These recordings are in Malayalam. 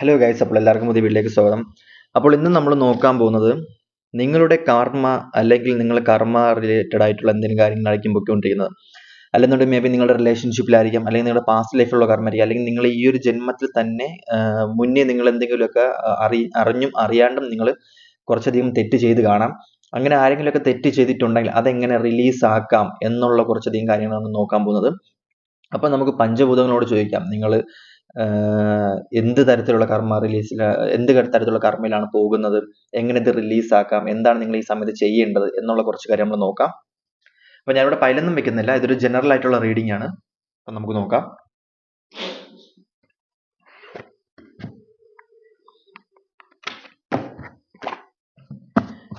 ഹലോ ഗൈസ് അപ്പോൾ എല്ലാവർക്കും പുതിയ വീട്ടിലേക്ക് സ്വാഗതം. അപ്പോൾ ഇന്ന് നമ്മൾ നോക്കാൻ പോകുന്നത് നിങ്ങളുടെ കർമ്മ അല്ലെങ്കിൽ നിങ്ങൾ കർമ്മ റിലേറ്റഡ് ആയിട്ടുള്ള എന്തെങ്കിലും കാര്യങ്ങളായിരിക്കും പൊയ്ക്കൊണ്ടിരിക്കുന്നത്. അല്ലെന്നുണ്ടെങ്കിൽ മേ ബി നിങ്ങളുടെ റിലേഷൻഷിപ്പിലായിരിക്കാം അല്ലെങ്കിൽ നിങ്ങളുടെ പാസ്റ്റ് ലൈഫിലുള്ള കർമ്മമായിരിക്കും അല്ലെങ്കിൽ നിങ്ങൾ ഈ ഒരു ജന്മത്തിൽ തന്നെ മുന്നേ നിങ്ങൾ എന്തെങ്കിലുമൊക്കെ അറി അറിഞ്ഞും അറിയാണ്ടും നിങ്ങൾ കുറച്ചധികം തെറ്റ് ചെയ്ത് കാണാം. അങ്ങനെ ആരെങ്കിലുമൊക്കെ തെറ്റ് ചെയ്തിട്ടുണ്ടെങ്കിൽ അതെങ്ങനെ റിലീസ് ആക്കാം എന്നുള്ള കുറച്ചധികം കാര്യങ്ങളാണ് നോക്കാൻ പോകുന്നത്. അപ്പോൾ നമുക്ക് പഞ്ചഭൂതങ്ങളോട് ചോദിക്കാം. നിങ്ങൾ എന്ത് തരത്തിലുള്ള കർമ്മ റിലീസിൽ എന്ത് തരത്തിലുള്ള കർമ്മയിലാണ് പോകുന്നത് എങ്ങനെ ഇത് റിലീസ് ആക്കാം എന്താണ് നിങ്ങൾ ഈ സമയത്ത് ചെയ്യേണ്ടത് എന്നുള്ള കുറച്ച് കാര്യം നമ്മൾ നോക്കാം. അപ്പോൾ ഞാനിവിടെ പൈലൊന്നും വെക്കുന്നില്ല ഇതൊരു ജനറൽ ആയിട്ടുള്ള റീഡിംഗ് ആണ്. അപ്പൊ നമുക്ക് നോക്കാം.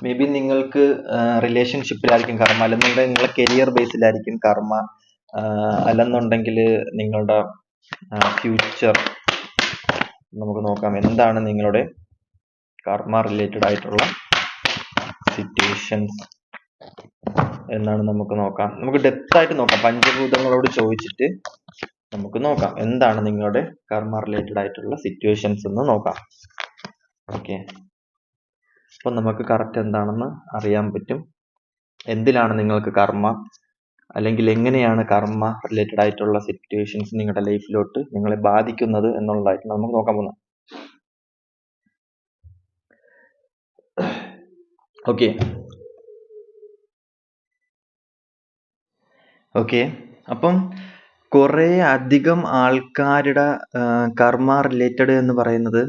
മേ ബി നിങ്ങൾക്ക് റിലേഷൻഷിപ്പിലായിരിക്കും കർമ്മ അല്ലെന്നുണ്ടെങ്കിൽ നിങ്ങളുടെ കരിയർ ബേസിലായിരിക്കും കർമ്മ അല്ലെന്നുണ്ടെങ്കിൽ നിങ്ങളുടെ ഫ്യൂച്ചർ നമുക്ക് നോക്കാം. എന്താണ് നിങ്ങളുടെ കർമ്മ റിലേറ്റഡ് ആയിട്ടുള്ള സിറ്റുവേഷൻസ് എന്നാണ് നമുക്ക് നോക്കാം. നമുക്ക് ഡെപ്ത് ആയിട്ട് നോക്കാം. പഞ്ചഭൂതങ്ങളോട് ചോദിച്ചിട്ട് നമുക്ക് നോക്കാം. എന്താണ് നിങ്ങളുടെ കർമ്മ റിലേറ്റഡ് ആയിട്ടുള്ള സിറ്റുവേഷൻസ് എന്ന് നോക്കാം. ഓക്കെ അപ്പം നമുക്ക് കറക്റ്റ് എന്താണെന്ന് അറിയാൻ പറ്റും. എന്തിലാണ് നിങ്ങൾക്ക് കർമ്മ അല്ലെങ്കിൽ എങ്ങനെയാണ് കർമ്മ റിലേറ്റഡ് ആയിട്ടുള്ള സിറ്റുവേഷൻസ് നിങ്ങളുടെ ലൈഫിലോട്ട് നിങ്ങളെ ബാധിക്കുന്നത് എന്നുള്ളതായിട്ട് നമുക്ക് നോക്കാൻ പോകുന്നത് ഓക്കെ ഓക്കെ അപ്പം കുറേ അധികം ആൾക്കാരുടെ കർമ്മ റിലേറ്റഡ് എന്ന് പറയുന്നത്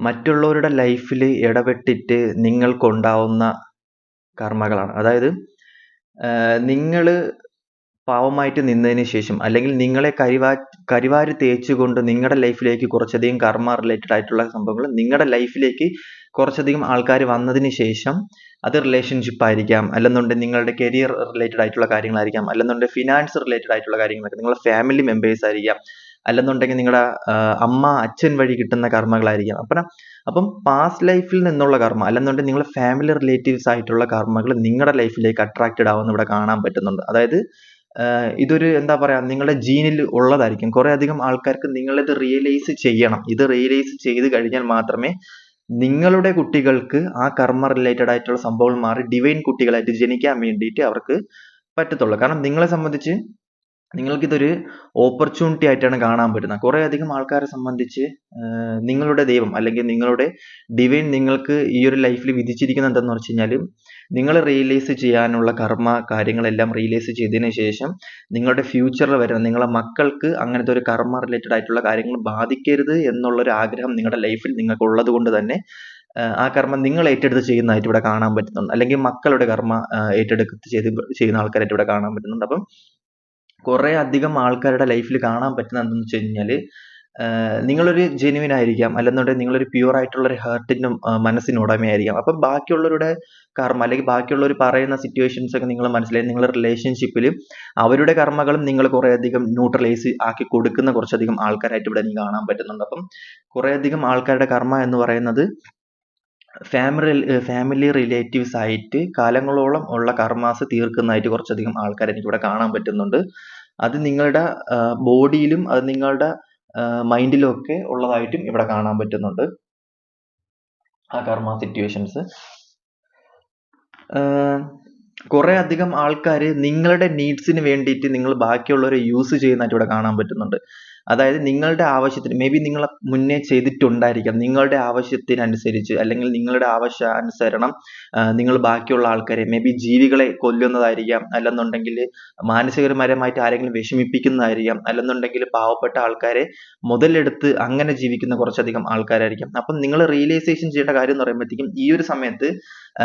മറ്റുള്ളവരുടെ ലൈഫിൽ ഇടപെട്ടിട്ട് നിങ്ങൾക്കുണ്ടാവുന്ന കർമ്മകളാണ്. അതായത് നിങ്ങൾ പാവമായിട്ട് നിന്നതിന് ശേഷം അല്ലെങ്കിൽ നിങ്ങളെ കരിവാ കരിവാരി തേച്ചുകൊണ്ട് നിങ്ങളുടെ ലൈഫിലേക്ക് കുറച്ചധികം കർമ്മ റിലേറ്റഡ് ആയിട്ടുള്ള സംഭവങ്ങൾ നിങ്ങളുടെ ലൈഫിലേക്ക് കുറച്ചധികം ആൾക്കാർ വന്നതിന് ശേഷം അത് റിലേഷൻഷിപ്പ് ആയിരിക്കാം. അല്ലെന്നുണ്ടെങ്കിൽ നിങ്ങളുടെ കരിയർ റിലേറ്റഡ് ആയിട്ടുള്ള കാര്യങ്ങളായിരിക്കാം. അല്ലെന്നുണ്ടെങ്കിൽ ഫിനാൻസ് റിലേറ്റഡ് ആയിട്ടുള്ള കാര്യങ്ങളൊക്കെ നിങ്ങളുടെ ഫാമിലി മെമ്പേഴ്സ് ആയിരിക്കാം. അല്ലെന്നുണ്ടെങ്കിൽ നിങ്ങളുടെ അമ്മ അച്ഛൻ വഴി കിട്ടുന്ന കർമ്മകളായിരിക്കാം അപ്പം അപ്പം പാസ്റ്റ് ലൈഫിൽ നിന്നുള്ള കർമ്മ അല്ലെന്നുണ്ടെങ്കിൽ നിങ്ങളുടെ ഫാമിലി റിലേറ്റീവ്സ് ആയിട്ടുള്ള കർമ്മകൾ നിങ്ങളുടെ ലൈഫിലേക്ക് അട്രാക്റ്റഡ് ആവുന്ന ഇവിടെ കാണാൻ പറ്റുന്നുണ്ട്. അതായത് ഇതൊരു എന്താ പറയാ നിങ്ങളുടെ ജീനിൽ ഉള്ളതായിരിക്കും. കുറേ അധികം ആൾക്കാർക്ക് നിങ്ങളിത് റിയലൈസ് ചെയ്യണം. ഇത് റിയലൈസ് ചെയ്ത് കഴിഞ്ഞാൽ മാത്രമേ നിങ്ങളുടെ കുട്ടികൾക്ക് ആ കർമ്മ റിലേറ്റഡ് ആയിട്ടുള്ള സംഭവങ്ങൾ മാറി ഡിവൈൻ കുട്ടികളായിട്ട് ജനിക്കാൻ വേണ്ടിയിട്ട് അവർക്ക് പറ്റത്തുള്ളൂ. കാരണം നിങ്ങളെ സംബന്ധിച്ച് നിങ്ങൾക്കിതൊരു ഓപ്പർച്യൂണിറ്റി ആയിട്ടാണ് കാണാൻ പറ്റുന്നത്. കുറെ അധികം ആൾക്കാരെ സംബന്ധിച്ച് നിങ്ങളുടെ ദൈവം അല്ലെങ്കിൽ നിങ്ങളുടെ ഡിവൈൻ നിങ്ങൾക്ക് ഈ ഒരു ലൈഫിൽ വിധിച്ചിരിക്കുന്നത് എന്താന്ന് വെച്ച് കഴിഞ്ഞാൽ നിങ്ങൾ റിയലൈസ് ചെയ്യാനുള്ള കർമ്മ കാര്യങ്ങളെല്ലാം റിയലൈസ് ചെയ്തതിന് ശേഷം നിങ്ങളുടെ ഫ്യൂച്ചറിൽ വരുന്ന നിങ്ങളുടെ മക്കൾക്ക് അങ്ങനത്തെ ഒരു കർമ്മ റിലേറ്റഡ് ആയിട്ടുള്ള കാര്യങ്ങൾ ബാധിക്കരുത് എന്നുള്ളൊരു ആഗ്രഹം നിങ്ങളുടെ ലൈഫിൽ നിങ്ങൾക്ക് ഉള്ളത് കൊണ്ട് തന്നെ ആ കർമ്മം നിങ്ങൾ ഏറ്റെടുത്ത് ചെയ്യുന്നതായിട്ട് ഇവിടെ കാണാൻ പറ്റുന്നുണ്ട്. അല്ലെങ്കിൽ മക്കളുടെ കർമ്മ ഏറ്റെടുത്ത് ചെയ്ത് ചെയ്യുന്ന ആൾക്കാരായിട്ട് ഇവിടെ കാണാൻ പറ്റുന്നുണ്ട്. അപ്പം കുറെ അധികം ആൾക്കാരുടെ ലൈഫിൽ കാണാൻ പറ്റുന്ന എന്തെന്ന് വെച്ച് കഴിഞ്ഞാൽ നിങ്ങളൊരു ജെനുവിൻ ആയിരിക്കാം. അല്ലെന്നുണ്ടെങ്കിൽ നിങ്ങളൊരു പ്യുവർ ആയിട്ടുള്ള ഒരു ഹാർട്ടിനും മനസ്സിനും ഉടമയായിരിക്കാം. അപ്പം ബാക്കിയുള്ളവരുടെ കർമ്മ അല്ലെങ്കിൽ ബാക്കിയുള്ളവർ പറയുന്ന സിറ്റുവേഷൻസ് ഒക്കെ നിങ്ങൾ മനസ്സിലായി. നിങ്ങളുടെ റിലേഷൻഷിപ്പിൽ അവരുടെ കർമ്മകളും നിങ്ങൾ കുറെ അധികം ന്യൂട്രലൈസ് ആക്കി കൊടുക്കുന്ന കുറച്ചധികം ആൾക്കാരായിട്ട് ഇവിടെ എനിക്ക് കാണാൻ പറ്റുന്നുണ്ട്. അപ്പം കുറെ അധികം ആൾക്കാരുടെ കർമ്മ എന്ന് പറയുന്നത് ഫാമിലി റിലേറ്റീവ്സ് ആയിട്ട് കാലങ്ങളോളം ഉള്ള കർമാസ് തീർക്കുന്നതായിട്ട് കുറച്ചധികം ആൾക്കാരെ എനിക്ക് ഇവിടെ കാണാൻ പറ്റുന്നുണ്ട്. അത് നിങ്ങളുടെ ബോഡിയിലും അത് നിങ്ങളുടെ മൈൻഡിലും ഒക്കെ ഉള്ളതായിട്ടും ഇവിടെ കാണാൻ പറ്റുന്നുണ്ട്. ആ കർമ്മ സിറ്റുവേഷൻസ് കുറേ അധികം ആൾക്കാർ നിങ്ങളുടെ നീഡ്സിന് വേണ്ടിയിട്ട് നിങ്ങൾ ബാക്കിയുള്ളവരെ യൂസ് ചെയ്യുന്നതായിട്ട് ഇവിടെ കാണാൻ പറ്റുന്നുണ്ട്. അതായത് നിങ്ങളുടെ ആവശ്യത്തിന് മേ ബി നിങ്ങൾ മുന്നേ ചെയ്തിട്ടുണ്ടായിരിക്കാം. നിങ്ങളുടെ ആവശ്യത്തിനനുസരിച്ച് അല്ലെങ്കിൽ നിങ്ങളുടെ ആവശ്യാനുസരണം നിങ്ങൾ ബാക്കിയുള്ള ആൾക്കാരെ മേ ബി ജീവികളെ കൊല്ലുന്നതായിരിക്കാം. അല്ലെന്നുണ്ടെങ്കിൽ മാനസികപരമായിട്ട് ആരെങ്കിലും വിഷമിപ്പിക്കുന്നതായിരിക്കാം. അല്ലെന്നുണ്ടെങ്കിൽ പാവപ്പെട്ട ആൾക്കാരെ മുതലെടുത്ത് അങ്ങനെ ജീവിക്കുന്ന കുറച്ചധികം ആൾക്കാരായിരിക്കാം. അപ്പം നിങ്ങൾ റിയലൈസേഷൻ ചെയ്യേണ്ട കാര്യം എന്ന് പറയുമ്പോഴത്തേക്കും ഈ ഒരു സമയത്ത്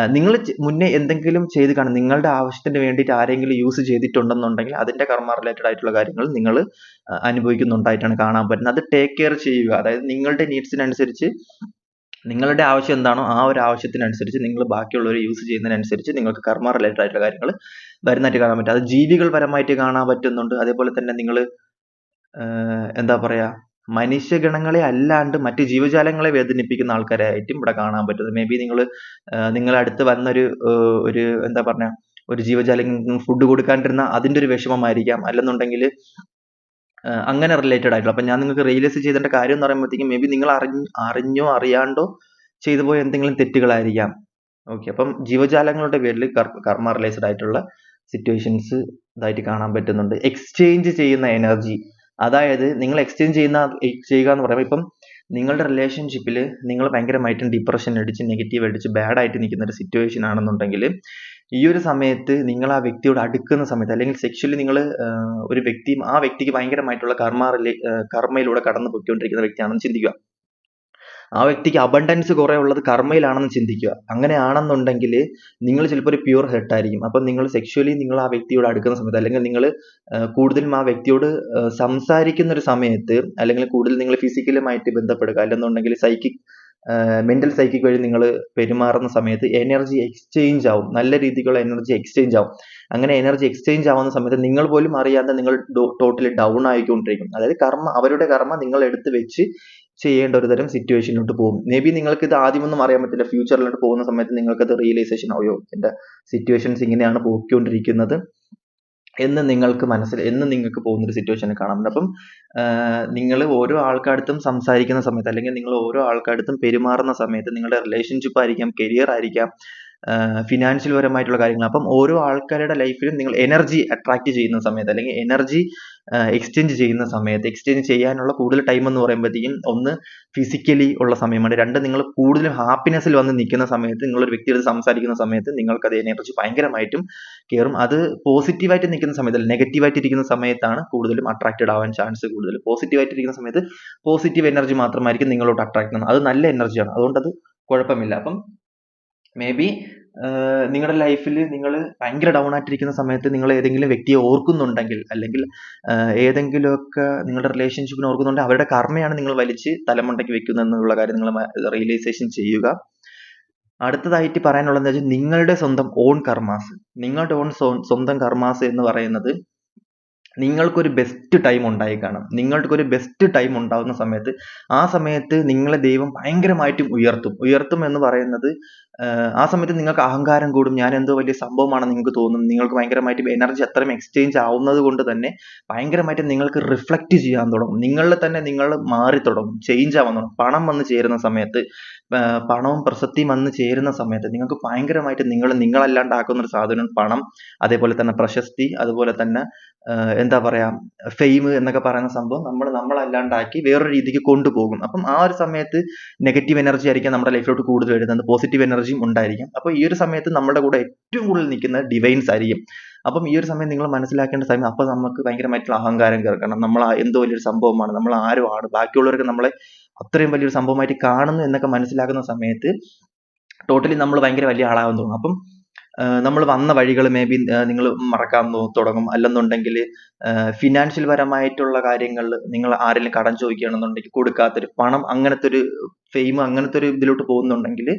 നിങ്ങൾ മുന്നേ എന്തെങ്കിലും ചെയ്ത് കാണും. നിങ്ങളുടെ ആവശ്യത്തിന് വേണ്ടിയിട്ട് ആരെങ്കിലും യൂസ് ചെയ്തിട്ടുണ്ടെന്നുണ്ടെങ്കിൽ അതിന്റെ കർമ്മ റിലേറ്റഡ് ആയിട്ടുള്ള കാര്യങ്ങൾ നിങ്ങൾ അനുഭവിക്കുന്നുണ്ടായിട്ടാണ് കാണാൻ പറ്റുന്നത്. അത് ടേക്ക് കെയർ ചെയ്യുക. അതായത് നിങ്ങളുടെ നീഡ്സിനനുസരിച്ച് നിങ്ങളുടെ ആവശ്യം എന്താണോ ആ ഒരു ആവശ്യത്തിനനുസരിച്ച് നിങ്ങൾ ബാക്കിയുള്ളവർ യൂസ് ചെയ്യുന്നതിനനുസരിച്ച് നിങ്ങൾക്ക് കർമ്മ റിലേറ്റഡ് ആയിട്ടുള്ള കാര്യങ്ങൾ വരുന്നതായിട്ട് കാണാൻ പറ്റും. അത് ജീവികൾ പരമായിട്ട് കാണാൻ പറ്റുന്നുണ്ട്. അതേപോലെ തന്നെ നിങ്ങൾ എന്താ പറയാ മനുഷ്യഗണങ്ങളെ അല്ലാണ്ട് മറ്റ് ജീവജാലങ്ങളെ വേദനിപ്പിക്കുന്ന ആൾക്കാരായിട്ടും ഇവിടെ കാണാൻ പറ്റുന്നത്. മേ ബി നിങ്ങൾ നിങ്ങളുടെ അടുത്ത് വന്നൊരു ഒരു എന്താ പറഞ്ഞ ഒരു ജീവജാലങ്ങൾക്ക് ഫുഡ് കൊടുക്കാണ്ടിരുന്ന അതിന്റെ ഒരു വിഷമമായിരിക്കാം. അല്ലെന്നുണ്ടെങ്കിൽ അങ്ങനെ റിലേറ്റഡ് ആയിട്ടുള്ള. അപ്പൊ ഞാൻ നിങ്ങൾക്ക് റിയലൈസ് ചെയ്തേണ്ട കാര്യം എന്ന് പറയുമ്പോഴത്തേക്കും മേ ബി നിങ്ങൾ അറിഞ്ഞ് അറിഞ്ഞോ അറിയാണ്ടോ ചെയ്തു പോയ എന്തെങ്കിലും തെറ്റുകളായിരിക്കാം. ഓക്കെ അപ്പം ജീവജാലങ്ങളുടെ പേരിൽ കർമ്മ റിലേറ്റഡ് ആയിട്ടുള്ള സിറ്റുവേഷൻസ് ഇതായിട്ട് കാണാൻ പറ്റുന്നുണ്ട്. എക്സ്ചേഞ്ച് ചെയ്യുന്ന എനർജി അതായത് നിങ്ങൾ എക്സ്ചേഞ്ച് ചെയ്യുന്ന ചെയ്യുക എന്ന് പറയുമ്പോൾ ഇപ്പം നിങ്ങളുടെ റിലേഷൻഷിപ്പിൽ നിങ്ങൾ ഭയങ്കരമായിട്ടും ഡിപ്രഷൻ അടിച്ച് നെഗറ്റീവ് അടിച്ച് ബാഡ് ആയിട്ട് നിൽക്കുന്ന ഒരു സിറ്റുവേഷൻ ആണെന്നുണ്ടെങ്കിൽ ഈ ഒരു സമയത്ത് നിങ്ങൾ ആ വ്യക്തിയോട് അടുക്കുന്ന സമയത്ത് അല്ലെങ്കിൽ സെക്ഷലി നിങ്ങൾ ഒരു വ്യക്തി ആ വ്യക്തിക്ക് ഭയങ്കരമായിട്ടുള്ള കർമ്മ കർമ്മയിലൂടെ കടന്നു പോയിക്കൊണ്ടിരിക്കുന്ന വ്യക്തിയാണെന്ന് ചിന്തിക്കുക. ആ വ്യക്തിക്ക് അബണ്ടൻസ് കുറെ ഉള്ളത് കർമ്മയിലാണെന്ന് ചിന്തിക്കുക. അങ്ങനെയാണെന്നുണ്ടെങ്കിൽ നിങ്ങൾ ചിലപ്പോൾ ഒരു പ്യൂർ ഹെർട്ട് ആയിരിക്കും. അപ്പം നിങ്ങൾ സെക്ഷുവലി നിങ്ങൾ ആ വ്യക്തിയോട് അടുക്കുന്ന സമയത്ത് അല്ലെങ്കിൽ നിങ്ങൾ കൂടുതലും ആ വ്യക്തിയോട് സംസാരിക്കുന്ന ഒരു സമയത്ത് അല്ലെങ്കിൽ കൂടുതൽ നിങ്ങൾ ഫിസിക്കലുമായിട്ട് ബന്ധപ്പെടുക അല്ലെന്നുണ്ടെങ്കിൽ സൈക്കിക് മെന്റൽ സൈക്കിക് വഴി നിങ്ങൾ പെരുമാറുന്ന സമയത്ത് എനർജി എക്സ്ചേഞ്ച് ആവും. നല്ല രീതിക്കുള്ള എനർജി എക്സ്ചേഞ്ച് ആവും. അങ്ങനെ എനർജി എക്സ്ചേഞ്ച് ആവുന്ന സമയത്ത് നിങ്ങൾ പോലും അറിയാതെ നിങ്ങൾ ടോട്ടലി ഡൗൺ ആയിക്കൊണ്ടിരിക്കും. അതായത് കർമ്മ അവരുടെ കർമ്മ നിങ്ങൾ എടുത്ത് വെച്ച് ചെയ്യേണ്ട ഒരു തരം സിറ്റുവേഷനിലോട്ട് പോകും. മേ ബി നിങ്ങൾക്ക് ഇത് ആദ്യമൊന്നും അറിയാൻ പറ്റില്ല. ഫ്യൂച്ചറിലോട്ട് പോകുന്ന സമയത്ത് നിങ്ങൾക്ക് അത് റിയലൈസേഷൻ ആവുമോ എന്റെ സിറ്റുവേഷൻസ് ഇങ്ങനെയാണ് പോയിക്കൊണ്ടിരിക്കുന്നത്. എന്ന് നിങ്ങൾക്ക് മനസ്സിൽ എന്ന് നിങ്ങൾക്ക് പോകുന്ന ഒരു സിറ്റുവേഷൻ കാണാൻ പറ്റും അപ്പം നിങ്ങൾ ഓരോ ആൾക്കാരടുത്തും സംസാരിക്കുന്ന സമയത്ത് അല്ലെങ്കിൽ നിങ്ങൾ ഓരോ ആൾക്കാരടുത്തും പെരുമാറുന്ന സമയത്ത് നിങ്ങളുടെ റിലേഷൻഷിപ്പ് ആയിരിക്കാം കരിയർ ആയിരിക്കാം ഫിനാൻഷ്യൽ പരമായിട്ടുള്ള കാര്യങ്ങൾ. അപ്പം ഓരോ ആൾക്കാരുടെ ലൈഫിലും നിങ്ങൾ എനർജി അട്രാക്ട് ചെയ്യുന്ന സമയത്ത് അല്ലെങ്കിൽ എനർജി എക്സ്ചേഞ്ച് ചെയ്യുന്ന സമയത്ത് എക്സ്ചേഞ്ച് ചെയ്യാനുള്ള കൂടുതൽ ടൈം എന്ന് പറയുമ്പോഴത്തേക്കും ഒന്ന് ഫിസിക്കലി ഉള്ള സമയമാണ്. രണ്ട് നിങ്ങൾ കൂടുതലും ഹാപ്പിനെസ്സിൽ വന്ന് നിൽക്കുന്ന സമയത്ത് നിങ്ങളൊരു വ്യക്തിയോട് സംസാരിക്കുന്ന സമയത്ത് നിങ്ങൾക്ക് അതിനെക്കുറിച്ച് ഭയങ്കരമായിട്ടും കയറും അത് പോസിറ്റീവായിട്ട് നിൽക്കുന്ന സമയത്ത് നെഗറ്റീവായിട്ട് ഇരിക്കുന്ന സമയത്താണ് കൂടുതലും അട്രാക്റ്റഡ് ആവാൻ ചാൻസ് കൂടുതൽ. പോസിറ്റീവായിട്ട് ഇരിക്കുന്ന സമയത്ത് പോസിറ്റീവ് എനർജി മാത്രമായിരിക്കും നിങ്ങളോട് അട്രാക്ട് ചെയ്യുന്നത്. അത് നല്ല എനർജിയാണ് അതുകൊണ്ട് അത് കുഴപ്പമില്ല. അപ്പം മേ ബി നിങ്ങളുടെ ലൈഫിൽ നിങ്ങൾ ഭയങ്കര ഡൗൺ ആയിട്ടിരിക്കുന്ന സമയത്ത് നിങ്ങൾ ഏതെങ്കിലും വ്യക്തിയെ ഓർക്കുന്നുണ്ടെങ്കിൽ അല്ലെങ്കിൽ ഏതെങ്കിലുമൊക്കെ നിങ്ങളുടെ റിലേഷൻഷിപ്പിനെ ഓർക്കുന്നുണ്ടെങ്കിൽ അവരുടെ കർമ്മയാണ് നിങ്ങൾ വലിച്ച് തലമുണ്ടയ്ക്ക് വെക്കുന്നത് എന്നുള്ള കാര്യം നിങ്ങൾ റിയലൈസേഷൻ ചെയ്യുക. അടുത്തതായിട്ട് പറയാനുള്ളത് എന്താ വെച്ചാൽ നിങ്ങളുടെ സ്വന്തം ഓൺ കർമാസ് നിങ്ങളുടെ ഓൺ സ്വന്തം കർമാസ് എന്ന് പറയുന്നത് നിങ്ങൾക്കൊരു ബെസ്റ്റ് ടൈം ഉണ്ടായി കാണും നിങ്ങൾക്കൊരു ബെസ്റ്റ് ടൈം ഉണ്ടാകുന്ന സമയത്ത് ആ സമയത്ത് നിങ്ങളെ ദൈവം ഭയങ്കരമായിട്ടും ഉയർത്തും. ഉയർത്തും എന്ന് പറയുന്നത് ആ സമയത്ത് നിങ്ങൾക്ക് അഹങ്കാരം കൂടും. ഞാൻ എന്തോ വലിയ സംഭവമാണ് നിങ്ങൾക്ക് തോന്നും. നിങ്ങൾക്ക് ഭയങ്കരമായിട്ട് എനർജി അത്രയും എക്സ്ചേഞ്ച് ആവുന്നത് കൊണ്ട് തന്നെ ഭയങ്കരമായിട്ട് നിങ്ങൾക്ക് റിഫ്ലക്റ്റ് ചെയ്യാൻ തുടങ്ങും. നിങ്ങളിൽ തന്നെ നിങ്ങൾ മാറി തുടങ്ങും. ചേഞ്ച് ആവാൻ തുടങ്ങും. പണം വന്ന് ചേരുന്ന സമയത്ത് പണവും പ്രശസ്തിയും വന്ന് ചേരുന്ന സമയത്ത് നിങ്ങൾക്ക് ഭയങ്കരമായിട്ട് നിങ്ങൾ നിങ്ങളല്ലാണ്ടാക്കുന്ന ഒരു സാധനം പണം. അതേപോലെ തന്നെ പ്രശസ്തി അതുപോലെ തന്നെ എന്താ പറയാ ഫെയിം എന്നൊക്കെ പറയുന്ന സംഭവം നമ്മൾ നമ്മളല്ലാണ്ടാക്കി വേറൊരു രീതിക്ക് കൊണ്ടുപോകും. അപ്പം ആ ഒരു സമയത്ത് നെഗറ്റീവ് എനർജി ആയിരിക്കും നമ്മുടെ ലൈഫിലോട്ട് കൂടുതൽ വരുന്നത്. പോസിറ്റീവ് എനർജിയും ഉണ്ടായിരിക്കും. അപ്പോൾ ഈ ഒരു സമയത്ത് നമ്മുടെ കൂടെ ഏറ്റവും കൂടുതൽ നിൽക്കുന്ന ഡിവൈൻസ് ആയിരിക്കും. അപ്പം ഈ ഒരു സമയം നിങ്ങൾ മനസ്സിലാക്കേണ്ട സമയം അപ്പോൾ നമുക്ക് ഭയങ്കരമായിട്ടുള്ള അഹങ്കാരം കേൾക്കണം. നമ്മൾ എന്തോ വലിയൊരു സംഭവമാണ്. നമ്മൾ ആരും ആണ്. ബാക്കിയുള്ളവർക്ക് നമ്മളെ അത്രയും വലിയൊരു സംഭവമായിട്ട് കാണുന്നു എന്നൊക്കെ മനസ്സിലാക്കുന്ന സമയത്ത് ടോട്ടലി നമ്മൾ ഭയങ്കര വലിയ ആളാകാൻ തോന്നും. അപ്പം നമ്മൾ വന്ന വഴികൾ മേ ബി നിങ്ങൾ മറക്കാൻ തുടങ്ങും. അല്ലെന്നുണ്ടെങ്കിൽ ഫിനാൻഷ്യൽ പരമായിട്ടുള്ള കാര്യങ്ങളിൽ നിങ്ങൾ ആരെങ്കിലും കടം ചോദിക്കുകയാണെന്നുണ്ടെങ്കിൽ കൊടുക്കാത്തൊരു പണം അങ്ങനത്തെ ഒരു ഫെയിം അങ്ങനത്തെ ഒരു ഇതിലോട്ട് പോകുന്നുണ്ടെങ്കിൽ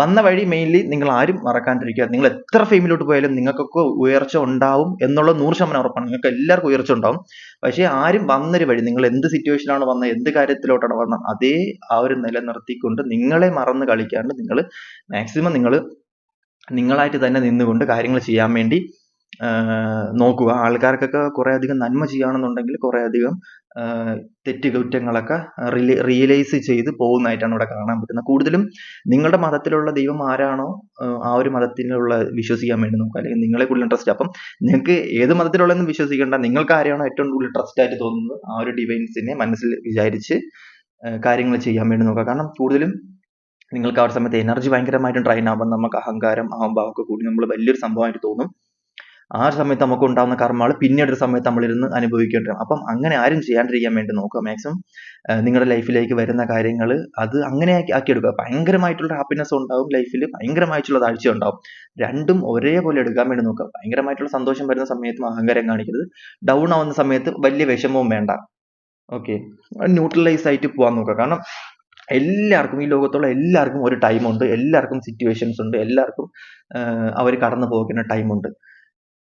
വന്ന വഴി മെയിൻലി നിങ്ങൾ ആരും മറക്കാണ്ടിരിക്കുക. നിങ്ങൾ എത്ര ഫെയിമിലോട്ട് പോയാലും നിങ്ങൾക്കൊക്കെ ഉയർച്ച ഉണ്ടാവും എന്നുള്ള നൂറ് ശതമാനം ഉറപ്പാണ്. നിങ്ങൾക്ക് എല്ലാവർക്കും ഉയർച്ച ഉണ്ടാവും. പക്ഷേ ആരും വന്നൊരു വഴി നിങ്ങൾ എന്ത് സിറ്റുവേഷനാണ് വന്നത് എന്ത് കാര്യത്തിലോട്ടാണ് വന്നത് അതേ ആ ഒരു നിലനിർത്തിക്കൊണ്ട് നിങ്ങളെ മറന്ന് കളിക്കാണ്ട് നിങ്ങൾ മാക്സിമം നിങ്ങൾ നിങ്ങളായിട്ട് തന്നെ നിന്നുകൊണ്ട് കാര്യങ്ങൾ ചെയ്യാൻ വേണ്ടി നോക്കുക. ആൾക്കാർക്കൊക്കെ കുറെ അധികം നന്മ ചെയ്യുകയാണെന്നുണ്ടെങ്കിൽ കുറെ അധികം തെറ്റുകുറ്റങ്ങളൊക്കെ റിയലൈസ് ചെയ്ത് പോകുന്നതായിട്ടാണ് ഇവിടെ കാണാൻ പറ്റുന്നത്. കൂടുതലും നിങ്ങളുടെ മതത്തിലുള്ള ദൈവം ആരാണോ ആ ഒരു മതത്തിലുള്ള വിശ്വസിക്കാൻ വേണ്ടി നോക്കുക. അല്ലെങ്കിൽ നിങ്ങളെ കൂടുതൽ ട്രസ്റ്റ് അപ്പം നിങ്ങൾക്ക് ഏത് മതത്തിലുള്ളതെന്നും വിശ്വസിക്കേണ്ട. നിങ്ങൾക്ക് ആരെയാണോ ഏറ്റവും കൂടുതൽ ട്രസ്റ്റ് ആയിട്ട് തോന്നുന്നത് ആ ഒരു ഡിവൈൻസിനെ മനസ്സിൽ വിചാരിച്ച് കാര്യങ്ങൾ ചെയ്യാൻ വേണ്ടി നോക്കുക. കാരണം കൂടുതലും നിങ്ങൾക്ക് ആ ഒരു സമയത്ത് എനർജി ഭയങ്കരമായിട്ട് ഡ്രൈൻ ആവുമ്പോൾ നമുക്ക് അഹങ്കാരം അഹംഭാവം ഒക്കെ കൂടി നമ്മൾ വലിയൊരു സംഭവമായിട്ട് തോന്നും. ആ ഒരു സമയത്ത് നമുക്ക് ഉണ്ടാകുന്ന കർമ്മങ്ങൾ പിന്നീട് ഒരു സമയത്ത് നമ്മളിരുന്ന് അനുഭവിക്കേണ്ടി വരും. അപ്പം അങ്ങനെ ആരും ചെയ്യാണ്ടിരിക്കാൻ വേണ്ടി നോക്കുക. മാക്സിമം നിങ്ങളുടെ ലൈഫിലേക്ക് വരുന്ന കാര്യങ്ങൾ അത് അങ്ങനെ ആക്കി എടുക്കുക. ഭയങ്കരമായിട്ടുള്ള ഹാപ്പിനെസ് ഉണ്ടാവും ലൈഫിൽ ഭയങ്കരമായിട്ടുള്ള താഴ്ച ഉണ്ടാവും. രണ്ടും ഒരേപോലെ എടുക്കാൻ വേണ്ടി നോക്കുക. ഭയങ്കരമായിട്ടുള്ള സന്തോഷം വരുന്ന സമയത്തും അഹങ്കാരം കാണിക്കരുത്. ഡൗൺ ആവുന്ന സമയത്ത് വലിയ വിഷമവും വേണ്ട. ഓക്കെ ന്യൂട്രലൈസ് ആയിട്ട് പോകാൻ നോക്കുക. കാരണം എല്ലാവർക്കും ഈ ലോകത്തുള്ള എല്ലാവർക്കും ഒരു ടൈമുണ്ട് എല്ലാവർക്കും സിറ്റുവേഷൻസ് ഉണ്ട്. എല്ലാവർക്കും അവർ കടന്നു പോകുന്ന ടൈമുണ്ട്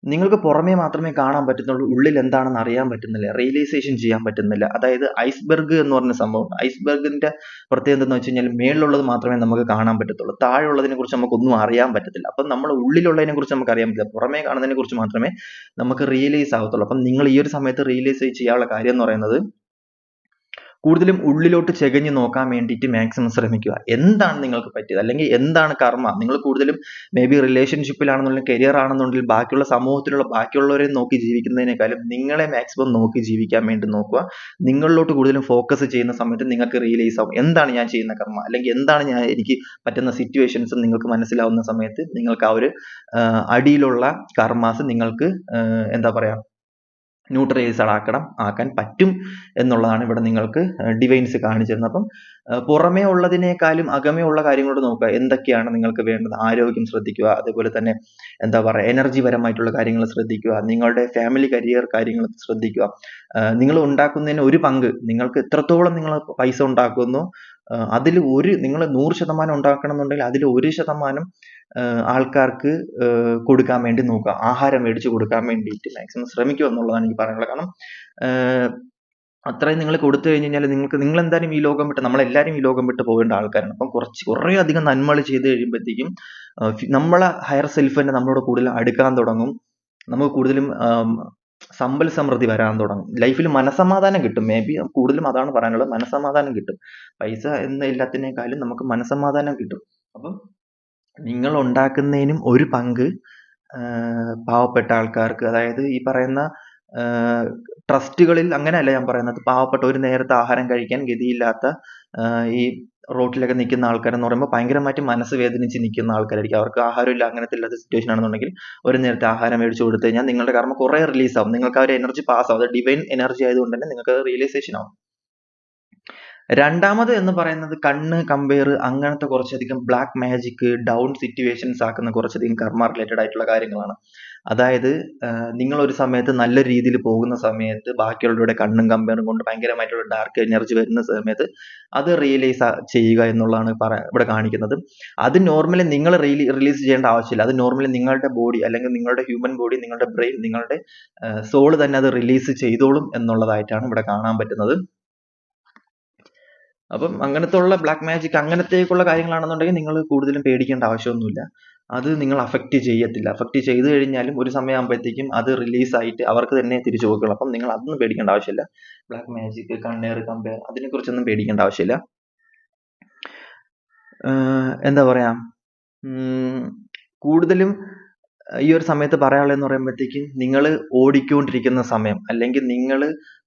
നിങ്ങൾക്ക് പുറമേ മാത്രമേ കാണാൻ പറ്റുന്നുള്ളൂ. ഉള്ളിൽ എന്താണെന്ന് അറിയാൻ പറ്റുന്നില്ല. റിയലൈസേഷൻ ചെയ്യാൻ പറ്റുന്നില്ല. അതായത് ഐസ്ബെർഗ് എന്ന് പറഞ്ഞ സംഭവം. ഐസ്ബർഗിന്റെ പ്രത്യേകത എന്താണെന്ന് വെച്ച് കഴിഞ്ഞാൽ മേളിലുള്ളത് മാത്രമേ നമുക്ക് കാണാൻ പറ്റത്തുള്ളൂ. താഴെയുള്ളതിനെ കുറിച്ച് നമുക്കൊന്നും അറിയാൻ പറ്റത്തില്ല. അപ്പം നമ്മൾ ഉള്ളിലുള്ളതിനെ കുറിച്ച് നമുക്ക് അറിയാൻ പറ്റില്ല. പുറമേ കാണുന്നതിനെ കുറിച്ച് മാത്രമേ നമുക്ക് റിയലൈസ് ആവത്തുള്ളൂ. അപ്പം നിങ്ങൾ ഈ ഒരു സമയത്ത് റിയലൈസ് ചെയ്യാനുള്ള കാര്യം എന്ന് പറയുന്നത് കൂടുതലും ഉള്ളിലോട്ട് ചെകഞ്ഞു നോക്കാൻ വേണ്ടിയിട്ട് മാക്സിമം ശ്രമിക്കുക. എന്താണ് നിങ്ങൾക്ക് പറ്റിയത്? അല്ലെങ്കിൽ എന്താണ് കർമ്മ? നിങ്ങൾ കൂടുതലും മേ ബി റിലേഷൻഷിപ്പിലാണെന്നുണ്ടെങ്കിൽ കരിയർ ആണെന്നുണ്ടെങ്കിൽ ബാക്കിയുള്ള സമൂഹത്തിലുള്ള ബാക്കിയുള്ളവരെ നോക്കി ജീവിക്കുന്നതിനേക്കാളും നിങ്ങളെ മാക്സിമം നോക്കി ജീവിക്കാൻ വേണ്ടി നോക്കുക. നിങ്ങളിലോട്ട് കൂടുതലും ഫോക്കസ് ചെയ്യുന്ന സമയത്ത് നിങ്ങൾക്ക് റിയലൈസ് ആവും. എന്താണ് ഞാൻ ചെയ്യുന്ന കർമ്മ? അല്ലെങ്കിൽ എന്താണ് ഞാൻ എനിക്ക് പറ്റുന്ന സിറ്റുവേഷൻസ് നിങ്ങൾക്ക് മനസ്സിലാവുന്ന സമയത്ത് നിങ്ങൾക്ക് ആ ഒരു അടിയിലുള്ള കർമാസ് നിങ്ങൾക്ക് എന്താ പറയാ ന്യൂട്രലൈസ്ഡ് ആക്കണം ആക്കാൻ പറ്റും എന്നുള്ളതാണ് ഇവിടെ നിങ്ങൾക്ക് ഡിവൈൻസ് കാണിച്ചിരുന്നത്. അപ്പം പുറമേ ഉള്ളതിനേക്കാളും അകമേ ഉള്ള കാര്യങ്ങളോട് നോക്കുക. എന്തൊക്കെയാണ് നിങ്ങൾക്ക് വേണ്ടത്? ആരോഗ്യം ശ്രദ്ധിക്കുക. അതേപോലെ തന്നെ എന്താ പറയുക എനർജി പരമായിട്ടുള്ള കാര്യങ്ങൾ ശ്രദ്ധിക്കുക. നിങ്ങളുടെ ഫാമിലി കരിയർ കാര്യങ്ങൾ ശ്രദ്ധിക്കുക. നിങ്ങൾ ഉണ്ടാക്കുന്നതിന് ഒരു പങ്ക്. നിങ്ങൾക്ക് എത്രത്തോളം നിങ്ങൾ പൈസ ഉണ്ടാക്കുന്നു അതിൽ ഒരു നിങ്ങൾ നൂറ് ശതമാനം ഉണ്ടാക്കണം എന്നുണ്ടെങ്കിൽ അതിൽ ഒരു ശതമാനം ആൾക്കാർക്ക് കൊടുക്കാൻ വേണ്ടി നോക്കുക. ആഹാരം മേടിച്ച് കൊടുക്കാൻ വേണ്ടിയിട്ട് മാക്സിമം ശ്രമിക്കുക എന്നുള്ളതാണ് എനിക്ക് പറയാനുള്ളത് കാരണം അത്രയും നിങ്ങൾ കൊടുത്തു കഴിഞ്ഞ് കഴിഞ്ഞാൽ നിങ്ങൾക്ക് നിങ്ങൾ എന്തായാലും ഈ ലോകം വിട്ട് നമ്മളെല്ലാവരും ഈ ലോകം വിട്ട് പോകേണ്ട ആൾക്കാരാണ്. അപ്പം കുറച്ച് കുറേ അധികം നന്മകൾ ചെയ്ത് കഴിയുമ്പോഴത്തേക്കും നമ്മളെ ഹയർ സെൽഫ് തന്നെ നമ്മളോട് കൂടുതൽ അടുക്കാൻ തുടങ്ങും. നമുക്ക് കൂടുതലും സമ്പൽ സമൃദ്ധി വരാൻ തുടങ്ങും. ലൈഫിൽ മനസമാധാനം കിട്ടും. മേ ബി കൂടുതലും അതാണ് പറയാനുള്ളത്. മനസമാധാനം കിട്ടും. പൈസ എന്ന എല്ലാത്തിനേക്കാളും നമുക്ക് മനസമാധാനം കിട്ടും. അപ്പം നിങ്ങൾ ഉണ്ടാക്കുന്നതിനും ഒരു പങ്ക് പാവപ്പെട്ട ആൾക്കാർക്ക്. അതായത് ഈ പറയുന്ന ട്രസ്റ്റുകളിൽ അങ്ങനെയല്ല ഞാൻ പറയുന്നത്. പാവപ്പെട്ട ഒരു നേരത്തെ ആഹാരം കഴിക്കാൻ ഗതിയില്ലാത്ത ഈ റോട്ടിലൊക്കെ നിൽക്കുന്ന ആൾക്കാരെന്ന് പറയുമ്പോൾ ഭയങ്കരമായിട്ട് മനസ്സ് വേദനിച്ച് നിൽക്കുന്ന ആൾക്കാരായിരിക്കും. അവർക്ക് ആഹാരമില്ല അങ്ങനത്തെ ഇല്ലാത്ത സിറ്റുവേഷൻ ആണെന്നുണ്ടെങ്കിൽ ഒരു നേരത്തെ ആഹാരം മേടിച്ചു കൊടുത്തു കഴിഞ്ഞാൽ നിങ്ങളുടെ കർമ്മം കുറേ റിലീസ് ആവും. നിങ്ങൾക്ക് ആ ഒരു എനർജി പാസ് ആവും. അത് ഡിവൈൻ എനർജി ആയതുകൊണ്ട് തന്നെ നിങ്ങൾക്ക് റിയലൈസേഷൻ ആവും. രണ്ടാമത് എന്ന് പറയുന്നത് കണ്ണ് കമ്പയർ അങ്ങനത്തെ കുറച്ചധികം ബ്ലാക്ക് മാജിക് ഡൗൺ സിറ്റുവേഷൻസ് ആക്കുന്ന കുറച്ചധികം കർമ്മ റിലേറ്റഡ് ആയിട്ടുള്ള കാര്യങ്ങളാണ്. അതായത് നിങ്ങൾ ഒരു സമയത്ത് നല്ല രീതിയിൽ പോകുന്ന സമയത്ത് ബാക്കിയുള്ളവരുടെ കണ്ണും കമ്പയറും കൊണ്ട് ഭയങ്കരമായിട്ടുള്ള ഡാർക്ക് എനർജി വരുന്ന സമയത്ത് അത് റിയലൈസ് ചെയ്യുക എന്നുള്ളതാണ് ഇവിടെ കാണിക്കുന്നത്. അത് നോർമലി നിങ്ങൾ റിലീസ് ചെയ്യേണ്ട ആവശ്യമില്ല. അത് നോർമലി നിങ്ങളുടെ ബോഡി അല്ലെങ്കിൽ നിങ്ങളുടെ ഹ്യൂമൻ ബോഡി നിങ്ങളുടെ ബ്രെയിൻ നിങ്ങളുടെ സോൾ തന്നെ അത് റിലീസ് ചെയ്തോളും എന്നുള്ളതായിട്ടാണ് ഇവിടെ കാണാൻ പറ്റുന്നത്. അപ്പം അങ്ങനത്തെ ഉള്ള ബ്ലാക്ക് മാജിക് അങ്ങനത്തേക്കുള്ള കാര്യങ്ങളാണെന്നുണ്ടെങ്കിൽ നിങ്ങൾ കൂടുതലും പേടിക്കേണ്ട ആവശ്യമൊന്നുമില്ല. അത് നിങ്ങൾ അഫക്റ്റ് ചെയ്യത്തില്ല. അഫക്റ്റ് ചെയ്തു കഴിഞ്ഞാലും ഒരു സമയമാകുമ്പോഴത്തേക്കും അത് റിലീസായിട്ട് അവർക്ക് തന്നെ തിരിച്ചു കൊടുക്കണം. അപ്പം നിങ്ങൾ അതൊന്നും പേടിക്കേണ്ട ആവശ്യമില്ല. ബ്ലാക്ക് മാജിക് കണ്ണേർ കമ്പയർ അതിനെ കുറിച്ചൊന്നും പേടിക്കേണ്ട ആവശ്യമില്ല. എന്താ പറയാ? കൂടുതലും ഈ ഒരു സമയത്ത് പറയാനുള്ളതെന്ന് പറയുമ്പോഴത്തേക്കും നിങ്ങൾ ഓടിക്കൊണ്ടിരിക്കുന്ന സമയം അല്ലെങ്കിൽ നിങ്ങൾ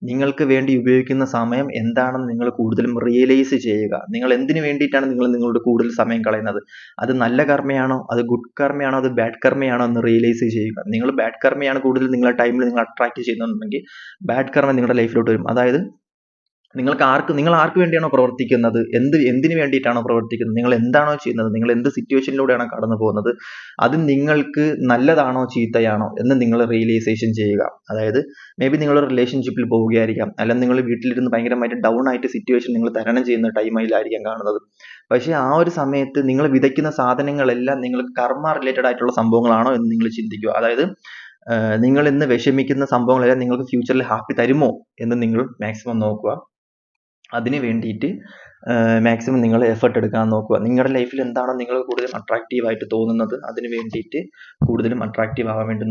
നിങ്ങൾക്ക് വേണ്ടി ഉപയോഗിക്കുന്ന സമയം എന്താണെന്ന് നിങ്ങൾ കൂടുതലും റിയലൈസ് ചെയ്യുക. നിങ്ങൾ എന്തിനു വേണ്ടിയിട്ടാണ് നിങ്ങൾ നിങ്ങളുടെ കൂടുതൽ സമയം കളയുന്നത്? അത് നല്ല കർമ്മയാണോ? അത് ഗുഡ് കർമ്മയാണോ? അത് ബാഡ് കർമ്മയാണോ എന്ന് റിയലൈസ് ചെയ്യുക. നിങ്ങൾ ബാഡ് കർമ്മയാണ് കൂടുതൽ നിങ്ങളുടെ ടൈമിൽ നിങ്ങൾ അട്രാക്ട് ചെയ്യുന്നുണ്ടെങ്കിൽ ബാഡ് കർമ്മ നിങ്ങളുടെ ലൈഫിലോട്ട് വരും. അതായത് നിങ്ങൾക്ക് ആർക്ക് നിങ്ങൾ ആർക്ക് വേണ്ടിയാണോ പ്രവർത്തിക്കുന്നത്? എന്ത് എന്തിനു വേണ്ടിയിട്ടാണോ പ്രവർത്തിക്കുന്നത്? നിങ്ങൾ എന്താണോ ചെയ്യുന്നത്? നിങ്ങൾ എന്ത് സിറ്റുവേഷനിലൂടെയാണോ കടന്നു പോകുന്നത്? അത് നിങ്ങൾക്ക് നല്ലതാണോ ചീത്തയാണോ എന്ന് നിങ്ങൾ റിയലൈസേഷൻ ചെയ്യുക. അതായത് മേ ബി നിങ്ങൾ റിലേഷൻഷിപ്പിൽ പോവുകയായിരിക്കാം. അല്ലെങ്കിൽ നിങ്ങൾ വീട്ടിലിരുന്ന് ഭയങ്കരമായിട്ട് ഡൗൺ ആയിട്ട് സിറ്റുവേഷൻ നിങ്ങൾ തരണം ചെയ്യുന്ന ടൈമിലായിരിക്കാം കാണുന്നത്. പക്ഷേ ആ ഒരു സമയത്ത് നിങ്ങൾ വിതയ്ക്കുന്ന സാധനങ്ങളെല്ലാം നിങ്ങൾക്ക് കർമ്മ റിലേറ്റഡ് ആയിട്ടുള്ള സംഭവങ്ങളാണോ എന്ന് നിങ്ങൾ ചിന്തിക്കുക. അതായത് നിങ്ങൾ ഇന്ന് വിഷമിക്കുന്ന സംഭവങ്ങളെല്ലാം നിങ്ങൾക്ക് ഫ്യൂച്ചറിൽ ഹാപ്പി തരുമോ എന്ന് നിങ്ങൾ മാക്സിമം നോക്കുക. അതിന് വേണ്ടിയിട്ട് മാക്സിമം നിങ്ങൾ എഫർട്ട് എടുക്കാൻ നോക്കുക. നിങ്ങളുടെ ലൈഫിൽ എന്താണോ നിങ്ങൾ കൂടുതൽ അട്രാക്റ്റീവ് ആയിട്ട് തോന്നുന്നത് അതിന് വേണ്ടിയിട്ട് കൂടുതലും അട്രാക്റ്റീവ് ആവാൻ വേണ്ടി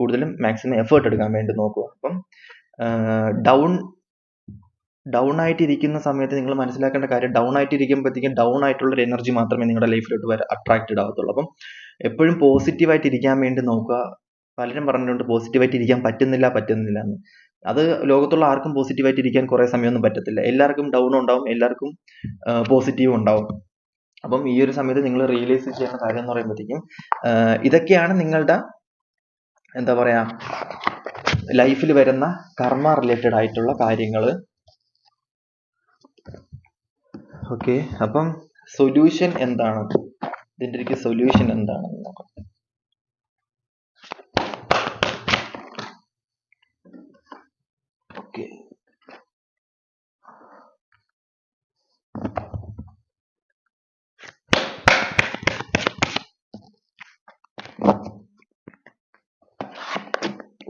കൂടുതലും മാക്സിമം എഫേർട്ട് എടുക്കാൻ വേണ്ടി നോക്കുക. അപ്പം ഡൗൺ ഡൗൺ ആയിട്ടിരിക്കുന്ന സമയത്ത് നിങ്ങൾ മനസ്സിലാക്കേണ്ട കാര്യം ഡൗൺ ആയിട്ടിരിക്കുമ്പോഴത്തേക്കും ഡൗൺ ആയിട്ടുള്ള ഒരു എനർജി മാത്രമേ നിങ്ങളുടെ ലൈഫിലോട്ട് വരെ അട്രാക്റ്റഡ് ആവത്തുള്ളൂ. അപ്പം എപ്പോഴും പോസിറ്റീവ് ആയിട്ട് ഇരിക്കാൻ വേണ്ടി നോക്കുക. പലരും പറഞ്ഞിട്ടുണ്ട് പോസിറ്റീവ് ആയിട്ട് ഇരിക്കാൻ പറ്റുന്നില്ല പറ്റുന്നില്ല എന്ന്. അത് ലോകത്തുള്ള ആർക്കും പോസിറ്റീവ് ആയിട്ട് ഇരിക്കാൻ കുറേ സമയമൊന്നും പറ്റത്തില്ല. എല്ലാവർക്കും ഡൗൺ ഉണ്ടാവും എല്ലാവർക്കും പോസിറ്റീവ് ഉണ്ടാവും. അപ്പം ഈ ഒരു സമയത്ത് നിങ്ങൾ റിയലൈസ് ചെയ്യുന്ന കാര്യം എന്ന് പറയുമ്പോഴത്തേക്കും ഇതൊക്കെയാണ് നിങ്ങളുടെ എന്താ പറയാ ലൈഫിൽ വരുന്ന കർമ്മ റിലേറ്റഡ് ആയിട്ടുള്ള കാര്യങ്ങൾ ഓക്കെ അപ്പം സൊല്യൂഷൻ എന്താണ്? ഇതിന്റെ സൊല്യൂഷൻ എന്താണ് നോക്കാം.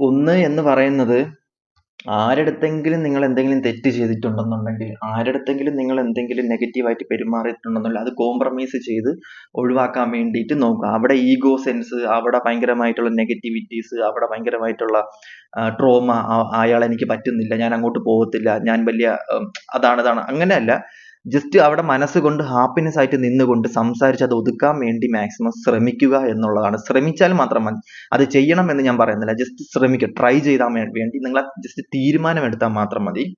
ഒന്ന് എന്ന് പറയുന്നത് ആരടുത്തെങ്കിലും നിങ്ങൾ എന്തെങ്കിലും തെറ്റ് ചെയ്തിട്ടുണ്ടെന്നുണ്ടെങ്കിൽ ആരടുത്തെങ്കിലും നിങ്ങൾ എന്തെങ്കിലും നെഗറ്റീവായിട്ട് ആയിട്ട് പെരുമാറിയിട്ടുണ്ടെന്നുണ്ടെങ്കിൽ അത് കോംപ്രമൈസ് ചെയ്ത് ഒഴിവാക്കാൻ വേണ്ടിയിട്ട് നോക്കുക. അവിടെ ഈഗോ സെൻസ് അവിടെ ഭയങ്കരമായിട്ടുള്ള നെഗറ്റിവിറ്റീസ് അവിടെ ഭയങ്കരമായിട്ടുള്ള ട്രോമ അയാൾ എനിക്ക് പറ്റുന്നില്ല ഞാൻ അങ്ങോട്ട് പോകത്തില്ല ഞാൻ വലിയ അതാണ് ഇതാണ് അങ്ങനെയല്ല. Just അവിടെ മനസ്സുകൊണ്ട് ഹാപ്പിനെസ് ആയിട്ട് നിന്നുകൊണ്ട് സംസാരിച്ച് അത് ഒതുക്കാൻ വേണ്ടി മാക്സിമം ശ്രമിക്കുക എന്നുള്ളതാണ്. ശ്രമിച്ചാൽ മാത്രം മതി. അത് ചെയ്യണം എന്ന് ഞാൻ പറയുന്നില്ല. ജസ്റ്റ് ശ്രമിക്കുക. ട്രൈ ചെയ്താൽ വേണ്ടി നിങ്ങൾ ജസ്റ്റ് തീരുമാനം എടുത്താൽ മാത്രം മതി.